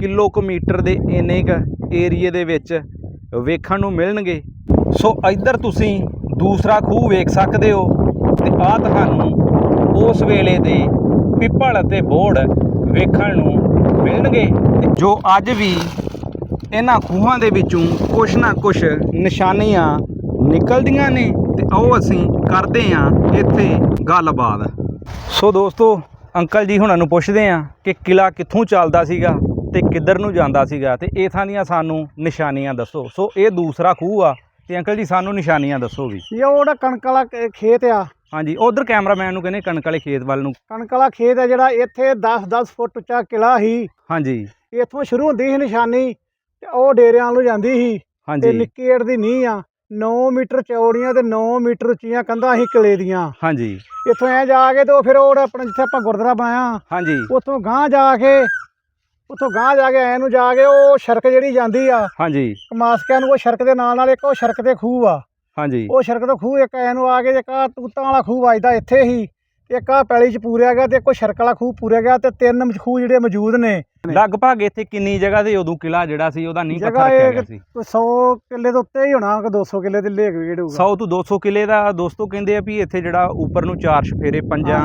ਕਿਲੋਮੀਟਰ ਦੇ ਇੰਨੇ ਕ ਏਰੀਏ ਦੇ ਵਿੱਚ ਵੇਖਣ ਨੂੰ ਮਿਲਣਗੇ। ਸੋ ਇੱਧਰ ਤੁਸੀਂ ਦੂਸਰਾ ਖੂਹ ਵੇਖ ਸਕਦੇ ਹੋ। ਤੇ ਆ ਤੁਹਾਨੂੰ ਉਸ ਵੇਲੇ ਦੇ ਪਿੱਪਲ ਅਤੇ ਬੋੜ ਵੇਖਣ ਨੂੰ ਮਿਲਣਗੇ। ਤੇ ਜੋ ਅੱਜ ਵੀ ਇਹਨਾਂ ਖੂਹਾਂ ਦੇ ਵਿੱਚੋਂ ਕੁਛ ਨਾ ਕੁਛ ਨਿਸ਼ਾਨੀਆਂ ਨਿਕਲਦੀਆਂ ਨੇ ਤੇ ਉਹ ਅਸੀਂ ਕਰਦੇ ਹਾਂ ਇੱਥੇ ਗੱਲਬਾਤ। ਸੋ ਦੋਸਤੋ, ਅੰਕਲ ਜੀ ਹੁਣਾਂ ਨੂੰ ਪੁੱਛਦੇ ਆ ਕਿ ਕਿਲਾ ਕਿੱਥੋਂ ਚੱਲਦਾ ਸੀਗਾ ਤੇ ਕਿੱਧਰ ਨੂੰ ਜਾਂਦਾ ਸੀਗਾ ਤੇ ਇਥਾਂ ਦੀਆਂ ਸਾਨੂੰ ਨਿਸ਼ਾਨੀਆਂ ਦੱਸੋ। ਸੋ ਇਹ ਦੂਸਰਾ ਖੂਹ ਆ ਤੇ ਅੰਕਲ ਜੀ ਸਾਨੂੰ ਨਿਸ਼ਾਨੀਆਂ ਦੱਸੋ ਵੀ। ਇਹ ਉਹ ਕਣਕ ਵਾਲਾ ਖੇਤ ਆ ਹਾਂਜੀ ਉਧਰ ਕੈਮਰਾਮੈਨ ਨੂੰ ਕਹਿੰਦੇ ਕਣਕ ਵਾਲੇ ਖੇਤ ਵੱਲ ਨੂੰ। ਕਣਕ ਵਾਲਾ ਖੇਤ ਹੈ ਜਿਹੜਾ ਇੱਥੇ 10-10 ਫੁੱਟ ਉੱਚਾ ਕਿਲਾ ਸੀ। ਹਾਂਜੀ। ਇੱਥੋਂ ਸ਼ੁਰੂ ਹੁੰਦੀ ਸੀ ਨਿਸ਼ਾਨੀ ਤੇ ਉਹ ਡੇਰਿਆਂ ਨੂੰ ਜਾਂਦੀ ਸੀ। ਤੇ ਹਾਂਜੀ ਨਿੱਕੀ ਏੜ ਦੀ ਨੀਂਹ ਆ 9 ਮੀਟਰ ਚੌੜੀਆਂ ਤੇ 9 ਮੀਟਰ ਉੱਚੀਆਂ ਕੰਧਾਂ ਸੀ ਕਿਲੇ ਦੀਆਂ। ਹਾਂਜੀ। ਇੱਥੋਂ ਐ ਜਾ ਕੇ ਤੇ ਉਹ ਫਿਰ ਉਹ ਆਪਣਾ ਜਿੱਥੇ ਆਪਾਂ ਗੁਰਦੁਆਰਾ ਬਣਾਇਆ ਹਾਂਜੀ। ਉੱਥੋਂ ਗਾਂਹ ਜਾ ਕੇ ਉੱਥੋਂ ਗਾਂਹ ਜਾ ਕੇ ਐ ਨੂੰ ਜਾ ਕੇ ਉਹ ਸੜਕ ਜਿਹੜੀ ਜਾਂਦੀ ਆ ਹਾਂਜੀ। ਕਮਾਸਕਿਆਂ ਨੂੰ ਉਹ ਸੜਕ ਦੇ ਨਾਲ ਨਾਲ ਇੱਕ ਉਹ ਸੜਕ ਤੇ ਖੂਹ ਆ। ਹਾਂਜੀ। ਉਹ ਸੜਕ ਤੋਂ ਖੂਹ ਇੱਕ ਐ ਨੂੰ ਆ ਕੇ ਇੱਕ ਆ ਤੂਤਾਂ ਵਾਲਾ ਖੂਹ ਵੱਜਦਾ ਇੱਥੇ ਹੀ ਇੱਕ ਆ ਪੈਲੀ ਚ ਪੂਰਿਆ ਗਿਆ ਤੇ ਇੱਕ ਸੜਕ ਵਾਲਾ ਖੂਹ ਪੂਰਿਆ ਗਿਆ ਤੇ ਤਿੰਨ ਖੂਹ ਜਿਹੜੇ ਮੌਜੂਦ ਨੇ। ਲਗਭਗ ਇੱਥੇ ਕਿੰਨੀ ਜਗ੍ਹਾ ਤੇ ਉਦੋਂ ਕਿਲਾ ਜਿਹੜਾ ਸੀ ਉਹਦਾ ਨੀਂਹ ਪੱਥਰ ਰੱਖਿਆ ਗਿਆ ਸੀ। ਕੋਈ 100 ਕਿੱਲੇ ਤੋਂ ਉੱਤੇ ਹੀ ਹੋਣਾ ਕਿ 200 ਕਿੱਲੇ ਦੇ ਲੇਖ ਵੀ ਹੋਊਗਾ। 100 ਤੋਂ 200 ਕਿੱਲੇ ਦਾ ਦੋਸਤੋ ਕਹਿੰਦੇ ਆ ਵੀ ਇੱਥੇ ਜਿਹੜਾ ਉੱਪਰ ਨੂੰ ਚਾਰ ਸ਼ਫੇਰੇ ਪੰਜਾਂ।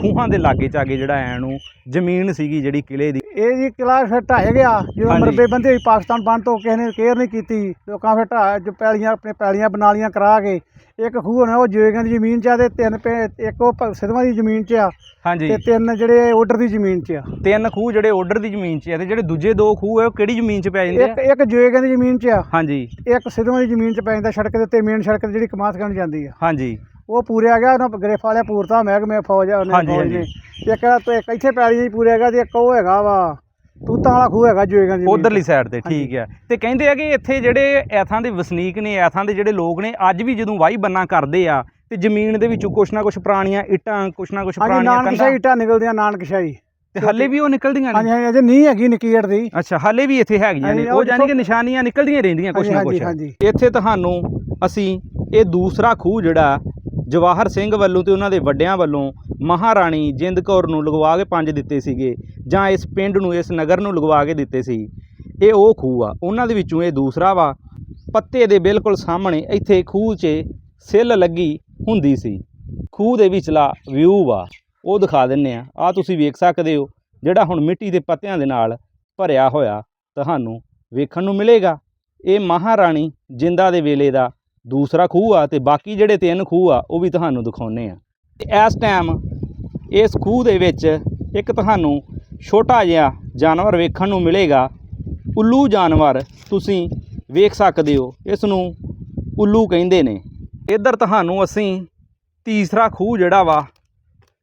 ਖੂਹਾਂ ਦੇ ਲਾਗੇ ਚਾਗੇ ਜਿਹੜਾ ਐ ਨੂੰ ਜ਼ਮੀਨ ਸੀਗੀ ਜਿਹੜੀ ਕਿਲੇ ਦੀ। ਇਹ ਜੀ ਕਿਲਾ ਫਿਰ ਢਾਇਆ ਗਿਆ ਜਦੋਂ ਹਾਂਜੀ। ਮਰਬੇ ਬੰਦੇ ਹੋਈ ਪਾਕਿਸਤਾਨ ਬੰਦ ਤੋਂ ਕਿਸੇ ਨੇ ਕੇਅਰ ਨਹੀਂ ਕੀਤੀ ਲੋਕਾਂ ਫਿਰ ਢਾਹ ਜੋ ਪੈਲੀਆਂ ਆਪਣੇ ਪੈਲੀਆਂ ਬਨਾਲੀਆਂ ਕਰਾ ਕੇ ਇੱਕ ਖੂਹ ਹੋਣਾ ਉਹ ਜੋਗਾਂ ਦੀ ਜ਼ਮੀਨ 'ਚ ਆ ਤੇ ਤਿੰਨ ਪੇ- ਇੱਕ ਉਹ ਭਗਤ ਸਿੱਧਵਾਂ ਦੀ ਜ਼ਮੀਨ 'ਚ ਆ ਹਾਂਜੀ। ਤੇ ਤਿੰਨ ਜਿਹੜੇ ਓਡਰ ਦੀ ਜ਼ਮੀਨ 'ਚ ਆ। ਤਿੰਨ ਖੂਹ ਜਿਹੜੇ ਆਰਡਰ ਦੀ ਜ਼ਮੀਨ 'ਚ ਆ ਤੇ ਜਿਹੜੇ ਦੂਜੇ ਦੋ ਖੂਹ ਆ ਉਹ ਕਿਹੜੀ ਜ਼ਮੀਨ 'ਚ ਪੈ ਜਾਂਦੇ ਇੱਕ ਆ? ਇੱਕ ਜੋਗਾਂ ਦੀ ਜ਼ਮੀਨ 'ਚ ਆ। ਹਾਂਜੀ। ਇੱਕ ਸਿੱਧਵਾਂ ਦੀ ਜ਼ਮੀਨ 'ਚ ਪੈ ਜਾਂਦਾ ਸੜਕ ਦੇ ਉੱਤੇ ਮੇਨ ਸੜਕ ਤੇ ਜਿਹੜੀ ਨੂੰ ਜਾਂਦੀ ਆ। ਹਾਂਜੀ। ਉਹ ਪੂਰਿਆ ਗਿਆ ਉਹਨਾਂ ਗ੍ਰਿਫ ਵਾਲਿਆ ਪੂਰਤਾ ਮਹਿਕਮੇ ਫੌਜ ਆ ਉਹਨੇ ਹਾਂਜੀ, ਫੌਜ ਹਾਂਜੀ। ਨੇ ਇੱਕ ਆ ਤੇ ਇੱਕ ਇੱਥੇ ਪੈਲੀ ਜੀ ਪੂਰਿਆ ਗਿਆ ਤੇ ਇੱਕ ਉਹ ਹੈਗਾ ਵਾ ਤੂਤਾਂ ਵਾਲਾ ਖੂਹ ਹੈਗਾ ਜ਼ਮੀਨ 'ਚ। ਉਧਰਲੀ ਸਾਈਡ ਤੇ ਠੀਕ ਆ। ਤੇ ਕਹਿੰਦੇ ਆ ਕਿ ਇੱਥੇ ਜਿਹੜੇ ਐਥਾਂ ਦੇ ਵਸਨੀਕ ਨੇ ਐਥਾਂ ਦੇ ਜਿਹੜੇ ਲੋਕ ਨੇ ਅੱਜ ਵੀ ਜਦੋਂ ਵਾਹੀ ਬੰਨਾ ਕਰਦੇ ਆ ਤੇ ਜ਼ਮੀਨ ਦੇ ਵਿੱਚੋਂ ਕੁਛ ਨਾ ਕੁਛ ਪੁਰਾਣੀਆਂ ਇੱਟਾਂ ਕੁਛ ਨਾ ਕੁਛ ਹਾਂਜੀ ਪੁਰਾਣੀਆਂ ਨਾਨਕਸ਼ਾਹੀ ਕੰਧਾਂ। ਇੱਟਾਂ ਨਿਕਲਦੀਆਂ ਨਾਨਕਸ਼ਾਹੀ ਤੇ ਹੱਲੇ ਵੀ ਉਹ ਨਿਕਲਦੀਆਂ ਹਾਂਜੀ ਨੇ? ਹਾਂਜੀ ਅਜੇ ਨਹੀਂ ਹੈਗੀ ਨਿਕੀੜ ਦੀ। ਅੱਛਾ ਹੱਲੇ ਵੀ ਇੱਥੇ ਹੈਗੀਆਂ ਨੇ। ਹਾਂਜੀ, ਉਹ ਉਹ ਜਾਨੀ ਕਿ ਜਿੱਥੋਂ- ਨਿਸ਼ਾਨੀਆਂ ਨਿਕਲਦੀਆਂ ਰਹਿੰਦੀਆਂ ਕੁਛ ਨਾ ਹਾਂਜੀ, ਕੁਛ। ਹਾਂਜੀ। ਇੱਥੇ ਤੁਹਾਨੂੰ ਅਸੀਂ ਇਹ ਦੂਸਰਾ ਖੂਹ ਜਿਹੜਾ ਜਵਾਹਰ ਸਿੰਘ ਵੱਲੋਂ ਤੇ ਉਹਨਾਂ ਦੇ ਵੱਡਿਆਂ ਵੱਲੋਂ ਮਹਾਰਾਣੀ ਜਿੰਦ ਕੌਰ ਨੂੰ ਲਗਵਾ ਕੇ ਪੰਜ ਦਿੱਤੇ ਸੀਗੇ ਜਾਂ ਇਸ ਪਿੰਡ ਨੂੰ, ਇਸ ਨਗਰ ਨੂੰ ਲਗਵਾ ਕੇ ਦਿੱਤੇ ਸੀ। ਇਹ ਉਹ ਖੂਹ ਆ, ਉਹਨਾਂ ਦੇ ਵਿੱਚੋਂ ਇਹ ਦੂਸਰਾ ਵਾ। ਪੱਤੇ ਦੇ ਬਿਲਕੁਲ ਸਾਹਮਣੇ ਇੱਥੇ ਖੂਹ 'ਚ ਸਿੱਲ ਲੱਗੀ ਹੁੰਦੀ ਸੀ। ਖੂਹ ਦੇ ਵਿਚਲਾ ਵਿਊ ਵਾ, ਉਹ ਦਿਖਾ ਦਿੰਨੇ ਆ। ਆ ਤੁਸੀਂ ਵੇਖ ਸਕਦੇ ਹੋ, ਜਿਹੜਾ ਹੁਣ ਮਿੱਟੀ ਦੇ ਪੱਤਿਆਂ ਦੇ ਨਾਲ ਭਰਿਆ ਹੋਇਆ ਤੁਹਾਨੂੰ ਵੇਖਣ ਨੂੰ ਮਿਲੇਗਾ। ਇਹ ਮਹਾਰਾਣੀ ਜਿੰਦਾ ਦੇ ਵੇਲੇ ਦਾ ਦੂਸਰਾ ਖੂਹ ਆ ਤੇ ਬਾਕੀ ਜਿਹੜੇ ਤਿੰਨ ਖੂਹ ਆ, ਉਹ ਵੀ ਤੁਹਾਨੂੰ ਦਿਖਾਉਨੇ ਆ। ਤੇ ਇਸ ਟਾਈਮ ਇਸ ਖੂਹ ਦੇ ਵਿੱਚ ਇੱਕ ਤੁਹਾਨੂੰ ਛੋਟਾ ਜਿਹਾ ਜਾਨਵਰ ਵੇਖਣ ਨੂੰ ਮਿਲੇਗਾ। ਉੱਲੂ ਜਾਨਵਰ ਤੁਸੀਂ ਵੇਖ ਸਕਦੇ ਹੋ ਇਸ ਨੂੰ ਉੱਲੂ ਕਹਿੰਦੇ ਨੇ। ਇੱਧਰ ਤੁਹਾਨੂੰ ਅਸੀਂ ਤੀਸਰਾ ਖੂਹ ਜਿਹੜਾ ਵਾ,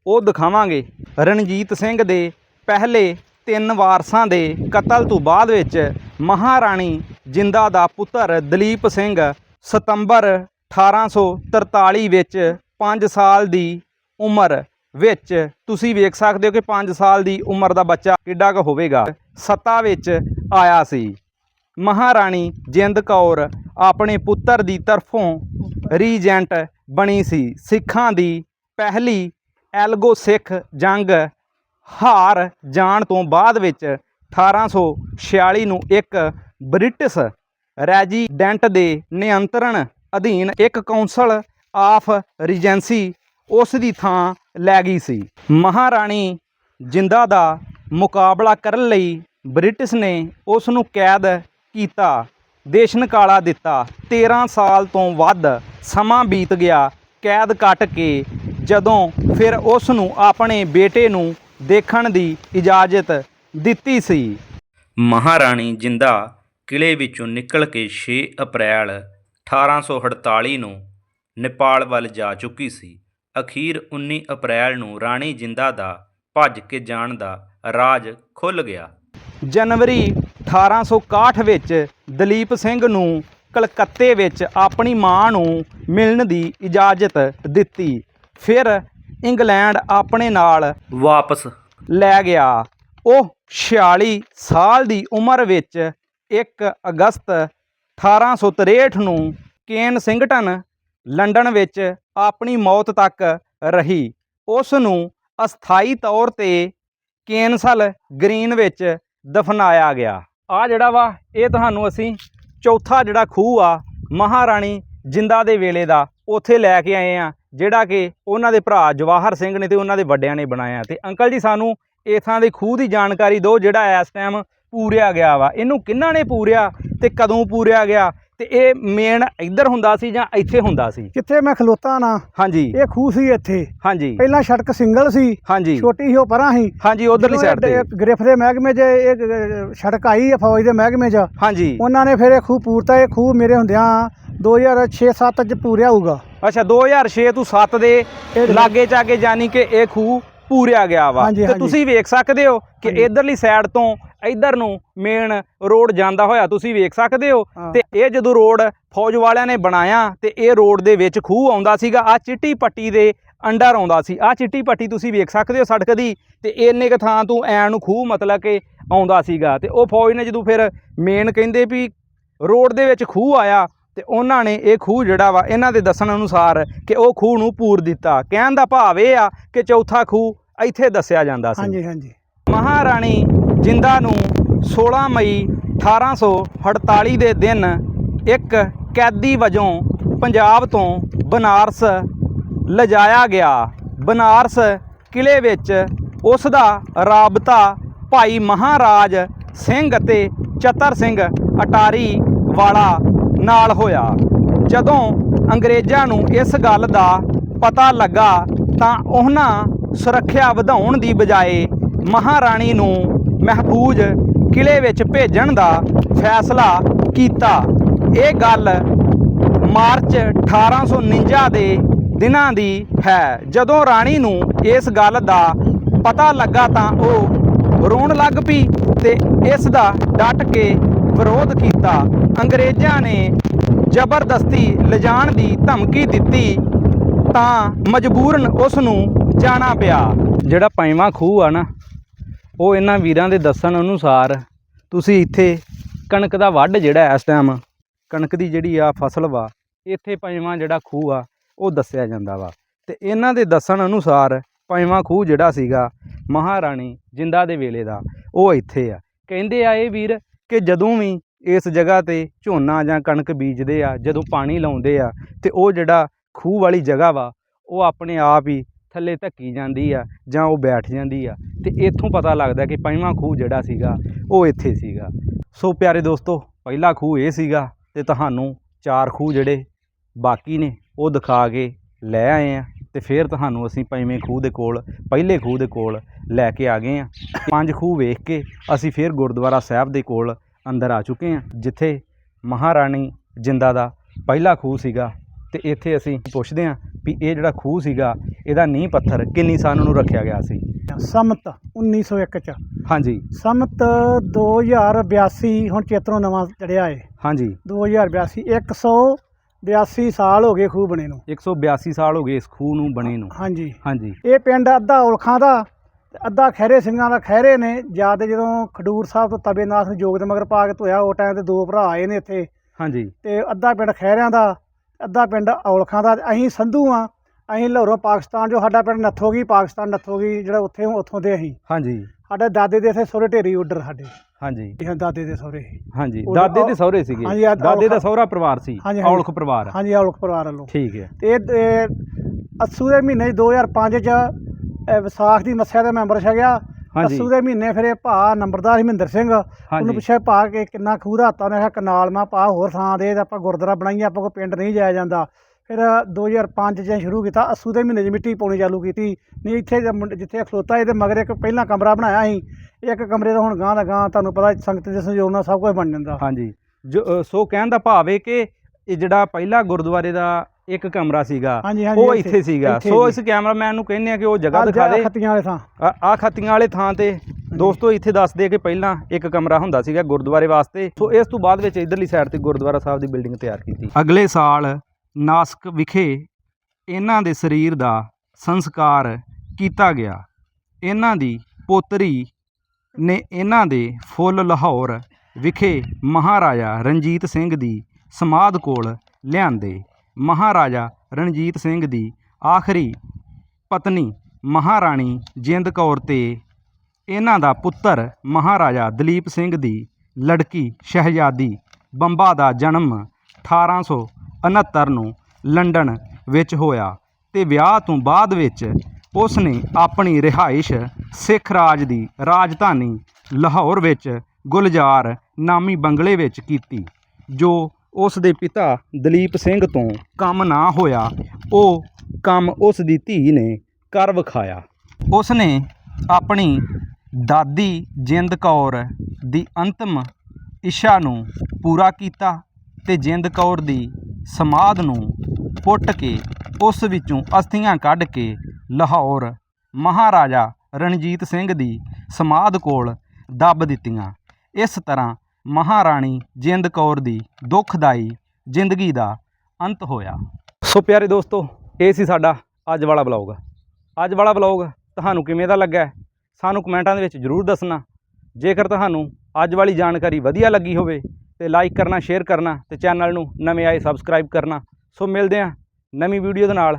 ਉਹ ਦਿਖਾਵਾਂਗੇ। ਰਣਜੀਤ ਸਿੰਘ ਦੇ ਪਹਿਲੇ ਤਿੰਨ ਵਾਰਸਾਂ ਦੇ ਕਤਲ ਤੋਂ ਬਾਅਦ ਵਿੱਚ ਮਹਾਰਾਣੀ ਜਿੰਦਾ ਦਾ ਪੁੱਤਰ ਦਲੀਪ ਸਿੰਘ ਸਤੰਬਰ 1843 ਵਿੱਚ 5 ਸਾਲ ਦੀ ਉਮਰ ਵਿੱਚ ਤੁਸੀਂ ਵੇਖ ਸਕਦੇ ਹੋ ਕਿ 5 ਸਾਲ ਦੀ ਉਮਰ ਦਾ ਬੱਚਾ ਕਿੱਡਾ ਕੁ ਹੋਵੇਗਾ। ਸੱਤਾ ਵਿੱਚ ਆਇਆ ਸੀ। ਮਹਾਰਾਣੀ ਜਿੰਦ ਕੌਰ ਆਪਣੇ ਪੁੱਤਰ ਦੀ ਤਰਫੋਂ ਰੀਜੈਂਟ ਬਣੀ ਸੀ। ਸਿੱਖਾਂ ਦੀ ਪਹਿਲੀ ਐਲਗੋ ਸਿੱਖ ਜੰਗ ਹਾਰ ਜਾਣ ਤੋਂ ਬਾਅਦ ਵਿੱਚ 1846 ਨੂੰ ਇੱਕ ਬ੍ਰਿਟਿਸ਼ ਰੈਜੀਡੈਂਟ ਦੇ ਨਿਯੰਤਰਣ ਅਧੀਨ ਇੱਕ ਕੌਂਸਲ ਆਫ ਰੀਜੈਂਸੀ ਉਸ ਦੀ ਥਾਂ ਲੈ ਗਈ ਸੀ। ਮਹਾਰਾਣੀ ਜਿੰਦਾ ਦਾ ਮੁਕਾਬਲਾ ਕਰਨ ਲਈ ਬ੍ਰਿਟਿਸ਼ ਨੇ ਉਸ ਨੂੰ ਕੈਦ ਕੀਤਾ। ਦੇਸ਼ਨਕਾਲਾ ਦਿੱਤਾ। 13 ਸਾਲ ਤੋਂ ਵੱਧ ਸਮਾਂ ਬੀਤ ਗਿਆ। ਕੈਦ ਕੱਟ ਕੇ ਜਦੋਂ ਫਿਰ ਉਸ ਨੂੰ ਆਪਣੇ ਬੇਟੇ ਨੂੰ ਦੇਖਣ ਦੀ ਇਜਾਜ਼ਤ ਦਿੱਤੀ ਸੀ। ਮਹਾਰਾਣੀ ਜਿੰਦਾ ਕਿਲੇ ਵਿੱਚੋਂ ਨਿਕਲ ਕੇ 6 ਅਪ੍ਰੈਲ 1848 ਨੂੰ ਨੇਪਾਲ ਵੱਲ ਜਾ ਚੁੱਕੀ ਸੀ। ਅਖੀਰ 19 ਅਪ੍ਰੈਲ ਨੂੰ ਰਾਣੀ ਜਿੰਦਾ ਦਾ ਭੱਜ ਕੇ ਜਾਣ ਦਾ ਰਾਜ ਖੁੱਲ ਗਿਆ। ਜਨਵਰੀ 1861 ਵਿੱਚ ਦਲੀਪ ਸਿੰਘ ਨੂੰ ਕਲਕੱਤੇ ਵਿੱਚ ਆਪਣੀ ਮਾਂ ਨੂੰ ਮਿਲਣ ਦੀ ਇਜਾਜ਼ਤ ਦਿੱਤੀ। ਫਿਰ ਇੰਗਲੈਂਡ ਆਪਣੇ ਨਾਲ ਵਾਪਸ ਲੈ ਗਿਆ। ਉਹ 46 ਸਾਲ ਦੀ ਉਮਰ ਵਿੱਚ 1 ਅਗਸਤ 1863 ਨੂੰ ਕੇਨ ਸਿੰਘਟਨ ਲੰਡਨ ਵਿੱਚ ਆਪਣੀ ਮੌਤ ਤੱਕ ਰਹੀ। ਉਸ ਨੂੰ ਅਸਥਾਈ ਤੌਰ ਤੇ ਕੇਨਸਲ ਗ੍ਰੀਨ ਵਿੱਚ ਦਫਨਾਇਆ ਗਿਆ। ਆ ਜਿਹੜਾ ਵਾ, ਇਹ ਤੁਹਾਨੂੰ ਅਸੀਂ ਚੌਥਾ ਜਿਹੜਾ ਖੂਹ ਆ, ਮਹਾਰਾਣੀ ਜਿੰਦਾ ਦੇ ਵੇਲੇ ਦਾ, ਉੱਥੇ ਲੈ ਕੇ ਆਏ ਆ, ਜਿਹੜਾ ਕਿ ਉਹਨਾਂ ਦੇ ਭਰਾ ਜਵਾਹਰ ਸਿੰਘ ਨੇ ਤੇ ਉਹਨਾਂ ਦੇ ਵੱਡਿਆਂ ਨੇ ਬਣਾਇਆ। ਤੇ ਅੰਕਲ ਜੀ ਸਾਨੂੰ ਇਥਾਂ ਦੇ ਖੂਹ ਦੀ ਜਾਣਕਾਰੀ ਦਿਓ ਜਿਹੜਾ ਇਸ ਟਾਈਮ ਪੂਰਿਆ ਗਿਆ ਵਾ। ਇਹਨੂੰ ਕਿਹਨਾਂ ਨੇ ਪੂਰਿਆ ਤੇ ਕਦੋਂ ਪੂਰਿਆ ਗਿਆ? ਤੇ ਇਹ ਮੇਨ ਇੱਧਰ ਹੁੰਦਾ ਸੀ ਜਾਂ ਇੱਥੇ ਹੁੰਦਾ ਸੀ? ਜਿੱਥੇ ਮੈਂ ਖਲੋਤਾ ਨਾ ਹਾਂਜੀ। ਇਹ ਖੂਹ ਸੀ ਇੱਥੇ। ਹਾਂਜੀ। ਪਹਿਲਾਂ ਸੜਕ ਸਿੰਗਲ ਸੀ ਹਾਂਜੀ। ਛੋਟੀ ਸੀ ਉਹ ਪਰਾਂ ਸੀ। ਹਾਂਜੀ ਉਧਰਲੀ ਸਾਈਡ ਤੇ। ਗ੍ਰਿਫ ਦੇ ਮਹਿਕਮੇ 'ਚ ਇਹ ਸੜਕ ਆਈ ਆ ਫੌਜ ਦੇ ਮਹਿਕਮੇ 'ਚ ਹਾਂਜੀ। ਉਹਨਾਂ ਨੇ ਫਿਰ ਇਹ ਖੂਹ ਪੂਰਤਾ ਇਹ ਖੂਹ ਮੇਰੇ ਹੁੰਦਿਆਂ 2006-7 'ਚ ਪੂਰਿਆ ਹੋਊਗਾ। ਅੱਛਾ 2006 ਤੋਂ 7 ਦੇ ਲਾਗੇ ਚਾਗੇ ਜਾਨੀ ਕਿ ਇਹ ਖੂਹ ਪੂਰਿਆ ਗਿਆ ਵਾ। ਤੇ। ਤੁਸੀਂ ਵੇਖ ਸਕਦੇ ਹੋ ਕਿ। ਇਧਰਲੀ ਸਾਈਡ ਤੋਂ ਇਧਰ ਨੂੰ ਮੇਨ ਰੋਡ ਜਾਂਦਾ ਹੋਇਆ ਤੁਸੀਂ ਵੇਖ ਸਕਦੇ ਹੋ। ਤੇ ਇਹ ਜਦੋਂ ਰੋਡ ਫੌਜ ਵਾਲਿਆਂ ਨੇ ਬਣਾਇਆ ਤੇ ਇਹ ਰੋਡ ਦੇ ਵਿੱਚ ਖੂਹ ਆਉਂਦਾ ਸੀਗਾ ਆ ਚਿੱਟੀ ਪੱਟੀ ਦੇ ਅੰਡਰ ਆਉਂਦਾ ਸੀ। ਆ ਚਿੱਟੀ ਪੱਟੀ ਤੁਸੀਂ ਵੇਖ ਸਕਦੇ ਹੋ ਸੜਕ ਦੀ ਤੇ ਇੰਨੇ ਕ ਥਾਂ ਤੋਂ ਐਨ ਨੂੰ ਖੂਹ ਮਤਲਬ ਕਿ ਆਉਂਦਾ ਸੀਗਾ। ਤੇ ਉਹ ਫੌਜ ਨੇ ਜਦੋਂ ਫਿਰ ਮੇਨ ਕਹਿੰਦੇ ਵੀ ਰੋਡ ਦੇ ਵਿੱਚ ਖੂਹ ਆਇਆ ਤੇ ਉਹਨਾਂ ਨੇ ਇਹ ਖੂਹ ਜਿਹੜਾ ਵਾ ਇਹਨਾਂ ਦੇ ਦੱਸਣ ਅਨੁਸਾਰ ਕਿ ਉਹ ਖੂਹ ਨੂੰ ਪੂਰ ਦਿੱਤਾ। ਕਹਿਣ ਦਾ ਭਾਵ ਇਹ ਆ ਕਿ ਚੌਥਾ ਖੂਹ ਇੱਥੇ ਦੱਸਿਆ ਜਾਂਦਾ ਸੀ। ਹਾਂਜੀ ਹਾਂਜੀ। ਮਹਾਰਾਣੀ ਜਿੰਦਾ ਨੂੰ 16 ਮਈ 1848 ਦੇ ਦਿਨ ਇੱਕ ਕੈਦੀ ਵਜੋਂ ਪੰਜਾਬ ਤੋਂ ਬਨਾਰਸ ਲਿਜਾਇਆ ਗਿਆ। ਬਨਾਰਸ ਕਿਲੇ ਵਿੱਚ ਉਸ ਦਾ ਰਾਬਤਾ ਭਾਈ ਮਹਾਰਾਜ ਸਿੰਘ ਅਤੇ ਚਤਰ ਸਿੰਘ ਅਟਾਰੀ ਵਾਲਾ ਨਾਲ ਹੋਇਆ। ਜਦੋਂ ਅੰਗਰੇਜ਼ਾਂ ਨੂੰ ਇਸ ਗੱਲ ਦਾ ਪਤਾ ਲੱਗਾ ਤਾਂ ਉਹਨਾਂ ਸੁਰੱਖਿਆ ਵਧਾਉਣ ਦੀ ਬਜਾਏ ਮਹਾਰਾਣੀ ਨੂੰ ਮਹਿਫੂਜ਼ ਕਿਲੇ ਵਿੱਚ ਭੇਜਣ ਦਾ ਫੈਸਲਾ ਕੀਤਾ। ਇਹ ਗੱਲ ਮਾਰਚ 1849 ਦੇ ਦਿਨਾਂ ਦੀ ਹੈ। ਜਦੋਂ ਰਾਣੀ ਨੂੰ ਇਸ ਗੱਲ ਦਾ ਪਤਾ ਲੱਗਾ ਤਾਂ ਉਹ ਰੋਣ ਲੱਗ ਪਈ ਤੇ ਇਸ ਦਾ ਡਟ ਕੇ ਵਿਰੋਧ ਕੀਤਾ। ਅੰਗਰੇਜ਼ਾਂ ਨੇ ਜ਼ਬਰਦਸਤੀ ਲਿਜਾਣ ਦੀ ਧਮਕੀ ਦਿੱਤੀ ਤਾਂ ਮਜਬੂਰਨ ਉਸ ਨੂੰ ਜਾਣਾ ਪਿਆ। ਜਿਹੜਾ ਪੰਜਵਾਂ ਖੂਹ ਆ ਨਾ ਉਹ ਇਹਨਾਂ ਵੀਰਾਂ ਦੇ ਦੱਸਣ ਅਨੁਸਾਰ ਤੁਸੀਂ ਇੱਥੇ ਕਣਕ ਦਾ ਵੱਢ ਜਿਹੜਾ ਇਸ ਟਾਈਮ ਕਣਕ ਦੀ ਜਿਹੜੀ ਆ ਫਸਲ ਵਾ, ਇੱਥੇ ਪੰਜਵਾਂ ਜਿਹੜਾ ਖੂਹ ਆ, ਉਹ ਦੱਸਿਆ ਜਾਂਦਾ ਵਾ। ਤੇ ਇਹਨਾਂ ਦੇ ਦੱਸਣ ਅਨੁਸਾਰ ਪੰਜਵਾਂ ਖੂਹ ਜਿਹੜਾ ਸੀਗਾ ਮਹਾਰਾਣੀ ਜਿੰਦਾ ਦੇ ਵੇਲੇ ਦਾ, ਉਹ ਇੱਥੇ ਆ। ਕਹਿੰਦੇ ਆ ਇਹ ਵੀਰ ਕਿ ਜਦੋਂ ਵੀ ਇਸ ਜਗ੍ਹਾ ਤੇ ਝੋਨਾ ਜਾਂ ਕਣਕ ਬੀਜਦੇ ਆ, ਜਦੋਂ ਪਾਣੀ ਲਾਉਂਦੇ ਆ, ਤੇ ਉਹ ਜਿਹੜਾ ਖੂਹ ਵਾਲੀ ਜਗ੍ਹਾ ਵਾ, ਉਹ ਆਪਣੇ ਆਪ ਹੀ ਥੱਲੇ ਧੱਕੀ ਜਾਂਦੀ ਆ ਜਾਂ ਉਹ ਬੈਠ ਜਾਂਦੀ ਆ ਤੇ ਇੱਥੋਂ ਪਤਾ ਲੱਗਦਾ ਕਿ ਪੰਜਵਾਂ ਖੂਹ ਜਿਹੜਾ ਸੀਗਾ, ਉਹ ਇੱਥੇ ਸੀਗਾ। ਸੋ ਪਿਆਰੇ ਦੋਸਤੋ, ਪਹਿਲਾ ਖੂਹ ਇਹ ਸੀਗਾ ਤੇ ਤੁਹਾਨੂੰ ਚਾਰ ਖੂਹ ਜਿਹੜੇ ਬਾਕੀ ਨੇ, ਉਹ ਦਿਖਾ ਕੇ ਲੈ ਆਏ ਆ ਤੇ ਫਿਰ ਤੁਹਾਨੂੰ ਅਸੀਂ ਪੰਜਵੇਂ ਖੂਹ ਦੇ ਕੋਲ, ਪਹਿਲੇ ਖੂਹ ਦੇ ਕੋਲ ਲੈ ਕੇ ਆ ਗਏ ਆ। ਪੰਜ ਖੂਹ ਵੇਖ ਕੇ ਅਸੀਂ ਫਿਰ ਗੁਰਦੁਆਰਾ ਸਾਹਿਬ ਦੇ ਕੋਲ ਅੰਦਰ ਆ ਚੁੱਕੇ ਆ, ਜਿੱਥੇ ਮਹਾਰਾਣੀ ਜਿੰਦਾ ਦਾ ਪਹਿਲਾ ਖੂਹ ਸੀਗਾ ਤੇ ਇੱਥੇ ਅਸੀਂ ਪੁੱਛਦੇ ਆ ਵੀ ਇਹ ਜਿਹੜਾ ਖੂਹ ਸੀਗਾ ਇਹਦਾ ਨੀਂਹ ਪੱਥਰ ਕਿੰਨੀ ਸਾਲ ਨੂੰ ਰੱਖਿਆ ਗਿਆ ਸੀ? ਸਮਤ 1901 ਚ। ਹਾਂਜੀ। ਸਮਤ 2082 ਹੁਣ ਚੇਤਰੋਂ ਨਵਾਂ ਚੜਿਆ ਏ। ਹਾਂਜੀ। 2082 182 ਸਾਲ ਹੋ ਗਏ ਖੂਹ ਬਣੇ ਨੂੰ। 182 ਸਾਲ ਹੋ ਗਏ ਇਸ ਖੂਹ ਨੂੰ ਬਣੇ ਨੂੰ। ਹਾਂਜੀ। ਹਾਂਜੀ। ਇਹ ਪਿੰਡ ਅੱਧਾ ਔਲਖਾਂ ਦਾ ਅੱਧਾ ਖੈਰੇ ਸਿੰਘਾਂ ਦਾ ਖੈਰੇ ਨੇ। ਜਦ ਜਦੋਂ ਖਡੂਰ ਸਾਹਿਬ ਤੋਂ ਤਬੇਨਾਥ ਨੂੰ ਜੋਗ ਦੇ ਮਗਰ ਪਾ ਕੇ ਧੋਇਆ ਉਹ ਟਾਈਮ ਤੇ ਦੋ ਭਰਾ ਆਏ ਨੇ ਇੱਥੇ। ਹਾਂਜੀ। ਤੇ ਅੱਧਾ ਪਿੰਡ ਖੈਰਿਆਂ ਦਾ ਅੱਧਾ ਪਿੰਡ ਔਲਖਾਂ ਦਾ ਅਸੀਂ ਸੰਧੂ ਆ ਅਸੀਂ ਲਾਹੌਰੋਂ ਪਾਕਿਸਤਾਨ ਜੋ ਸਾਡਾ ਪਿੰਡ ਨੱਥੋਗੀ ਪਾਕਿਸਤਾਨ ਨੱਥੋਗੀ ਜਿਹੜਾ ਉੱਥੇ ਉੱਥੋਂ ਦੇ ਅਸੀਂ। ਹਾਂਜੀ। ਸਾਡੇ ਦਾਦੇ ਦੇ ਇੱਥੇ ਸਹੁਰੇ ਢੇਰੀ ਉੱਡਰ ਸਾਡੇ। ਹਾਂਜੀ। ਇਹ ਦਾਦੇ ਦੇ ਸਹੁਰੇ। ਹਾਂਜੀ। ਦਾਦੇ ਉਹ- ਸਹੁਰੇ ਸੀਗੇ। ਦਾਦੇ ਦਾ ਸਹੁਰਾ ਪਰਿਵਾਰ ਸੀ। ਔਲਖ ਪਰਿਵਾਰ। ਹਾਂਜੀ ਔਲਖ ਪਰਿਵਾਰ ਵੱਲੋਂ। ਠੀਕ ਹੈ। ਤੇ ਇਹ ਇਹ ਅੱਸੂ ਦੇ ਮਹੀਨੇ 'ਚ 2005 ਚ ਵਿਸਾਖ ਦੀ ਮੱਸਿਆ ਦਾ ਮੈਂਬਰ ਛਕਿਆ ਹਾਂਜੀ। ਅੱਸੂ ਦੇ ਮਹੀਨੇ ਫਿਰ ਇਹ ਭਾ ਨੰਬਰਦਾਰ ਹਰਮਿੰਦਰ ਸਿੰਘ ਉਹਨੂੰ ਪੁੱਛਿਆ ਭਾ ਕਿ ਕਿੰਨਾ ਖੂਹ ਦਾ ਹੱਤਾ ਉਹਨੇ ਕਿਹਾ ਕਨਾਲ ਮਾ ਭਾ ਹੋਰ ਥਾਂ ਦੇ ਤੇ ਆਪਾਂ ਗੁਰਦੁਆਰਾ ਬਣਾਈਏ ਆਪਾਂ ਕੋ ਪਿੰਡ ਨਹੀਂ ਜਾਇਆ ਜਾਂਦਾ। ਫਿਰ 2005 ਚ ਸ਼ੁਰੂ ਕੀਤਾ ਅੱਸੂ ਦੇ ਮਹੀਨੇ 'ਚ ਮਿੱਟੀ ਪਾਉਣੀ ਚਾਲੂ ਕੀਤੀ। ਨਹੀਂ ਇੱਥੇ ਜੇ ਮੁੰਡੇ- ਜਿੱਥੇ ਖਲੋਤਾ ਇਹਦੇ ਮਗਰ ਇੱਕ ਪਹਿਲਾਂ ਕਮਰਾ ਬਣਾਇਆ ਸੀ ਇੱਕ ਕਮਰੇ ਦਾ ਹੁਣ ਗਾਂ ਦਾ ਗਾਂ ਤੁਹਾਨੂੰ ਪਤਾ ਸੰਗਤ ਦੇ ਸਹਿਯੋਗ ਨਾਲ ਸਭ ਕੁਝ ਬਣ ਜਾਂਦਾ। ਹਾਂਜੀ। ਜੋ ਅ, ਸੋ ਕਹਿਣ ਦਾ ਭਾਵ ਹੈ ਕਿ ਇਹ ਜਿਹੜਾ ਪਹਿਲਾ ਗੁਰਦੁਆਰੇ ਦਾ ਇੱਕ ਕਮਰਾ ਸੀਗਾ ਉਹ ਇੱਥੇ ਸੀਗਾ। ਸੋ। ਇਸ ਕੈਮਰਾਮੈਨ ਨੂੰ ਕਹਿੰਦੇ ਆ ਕਿ ਉਹ ਜਗ੍ਹਾ ਦਿਖਾ ਦੇ। ਖੱਤੀਆਂ ਵਾਲੇ ਥਾਂ। ਆ ਖੱਤੀਆਂ ਵਾਲੇ ਥਾਂ ਤੇ ਦੋਸਤੋ ਇੱਥੇ ਦੱਸਦੇ ਕਿ ਪਹਿਲਾਂ ਇੱਕ ਕਮਰਾ ਹੁੰਦਾ ਸੀਗਾ ਗੁਰਦੁਆਰੇ ਵਾਸਤੇ। ਸੋ ਇਸ ਤੋਂ ਬਾਅਦ ਵਿੱਚ ਇਧਰਲੀ ਸਾਈਡ ਤੇ ਗੁਰਦੁਆਰਾ ਸਾਹਿਬ ਦੀ ਬਿਲਡਿੰਗ ਤਿਆਰ ਕੀਤੀ। ਅਗਲੇ ਸਾਲ ਨਾਸਕ ਵਿਖੇ ਇਹਨਾਂ ਦੇ ਸਰੀਰ ਦਾ ਸੰਸਕਾਰ ਕੀਤਾ ਗਿਆ। ਇਹਨਾਂ ਦੀ ਪੋਤਰੀ ਨੇ ਇਹਨਾਂ ਦੇ ਫੁੱਲ ਲਾਹੌਰ ਵਿਖੇ ਮਹਾਰਾਜਾ ਰਣਜੀਤ ਸਿੰਘ ਦੀ ਸਮਾਧ ਕੋਲ ਲਿਆਂਦੇ। ਮਹਾਰਾਜਾ ਰਣਜੀਤ ਸਿੰਘ ਦੀ ਆਖਰੀ ਪਤਨੀ ਮਹਾਰਾਣੀ ਜਿੰਦ ਕੌਰ ਅਤੇ ਇਹਨਾਂ ਦਾ ਪੁੱਤਰ ਮਹਾਰਾਜਾ ਦਲੀਪ ਸਿੰਘ ਦੀ ਲੜਕੀ ਸ਼ਹਿਜ਼ਾਦੀ ਬੰਬਾ ਦਾ ਜਨਮ 1869 ਨੂੰ ਲੰਡਨ ਵਿੱਚ ਹੋਇਆ ਅਤੇ ਵਿਆਹ ਤੋਂ ਬਾਅਦ ਵਿੱਚ ਉਸ ਨੇ ਆਪਣੀ ਰਿਹਾਇਸ਼ ਸਿੱਖ ਰਾਜ ਦੀ ਰਾਜਧਾਨੀ ਲਾਹੌਰ ਵਿੱਚ ਗੁਲਜ਼ਾਰ ਨਾਮੀ ਬੰਗਲੇ ਵਿੱਚ ਕੀਤੀ, ਜੋ ਉਸ ਦੇ ਪਿਤਾ ਦਲੀਪ ਸਿੰਘ ਤੋਂ ਕੰਮ ਨਾ ਹੋਇਆ। ਉਹ ਕੰਮ ਉਸ ਦੀ ਧੀ ਨੇ ਕਰ ਵਿਖਾਇਆ। ਉਸ ਨੇ ਆਪਣੀ ਦਾਦੀ ਜਿੰਦ ਕੌਰ ਦੀ ਅੰਤਮ ਇੱਛਾ ਨੂੰ ਪੂਰਾ ਕੀਤਾ ਤੇ ਜਿੰਦ ਕੌਰ ਦੀ ਸਮਾਧ ਨੂੰ ਪੁੱਟ ਕੇ ਉਸ ਵਿੱਚੋਂ ਅਸਥੀਆਂ ਕੱਢ ਕੇ ਲਾਹੌਰ ਮਹਾਰਾਜਾ ਰਣਜੀਤ ਸਿੰਘ ਦੀ ਸਮਾਧ ਕੋਲ ਦੱਬ ਦਿੱਤੀਆਂ। ਇਸ ਤਰ੍ਹਾਂ ਮਹਾਰਾਣੀ ਜਿੰਦ ਕੌਰ ਦੀ ਦੁਖਦਾਈ ਜ਼ਿੰਦਗੀ ਦਾ ਅੰਤ ਹੋਇਆ। ਸੋ ਪਿਆਰੇ ਦੋਸਤੋ, ਇਹ ਸੀ ਸਾਡਾ ਅੱਜ ਵਾਲਾ ਬਲੌਗ ਅੱਜ ਵਾਲਾ ਬਲੌਗ ਤੁਹਾਨੂੰ ਕਿਵੇਂ ਦਾ ਲੱਗਾ ਸਾਨੂੰ ਕਮੈਂਟਾਂ ਦੇ ਵਿੱਚ ਜਰੂਰ ਦੱਸਣਾ। ਜੇਕਰ ਤੁਹਾਨੂੰ ਅੱਜ ਵਾਲੀ ਜਾਣਕਾਰੀ ਵਧੀਆ ਲੱਗੀ ਹੋਵੇ ਤੇ ਲਾਈਕ ਕਰਨਾ ਸ਼ੇਅਰ ਕਰਨਾ ਤੇ ਚੈਨਲ ਨੂੰ ਨਵੇਂ ਆਏ ਸਬਸਕ੍ਰਾਈਬ ਕਰਨਾ। ਸੋ ਮਿਲਦੇ ਹਾਂ ਨਵੀਂ ਵੀਡੀਓ ਦੇ ਨਾਲ।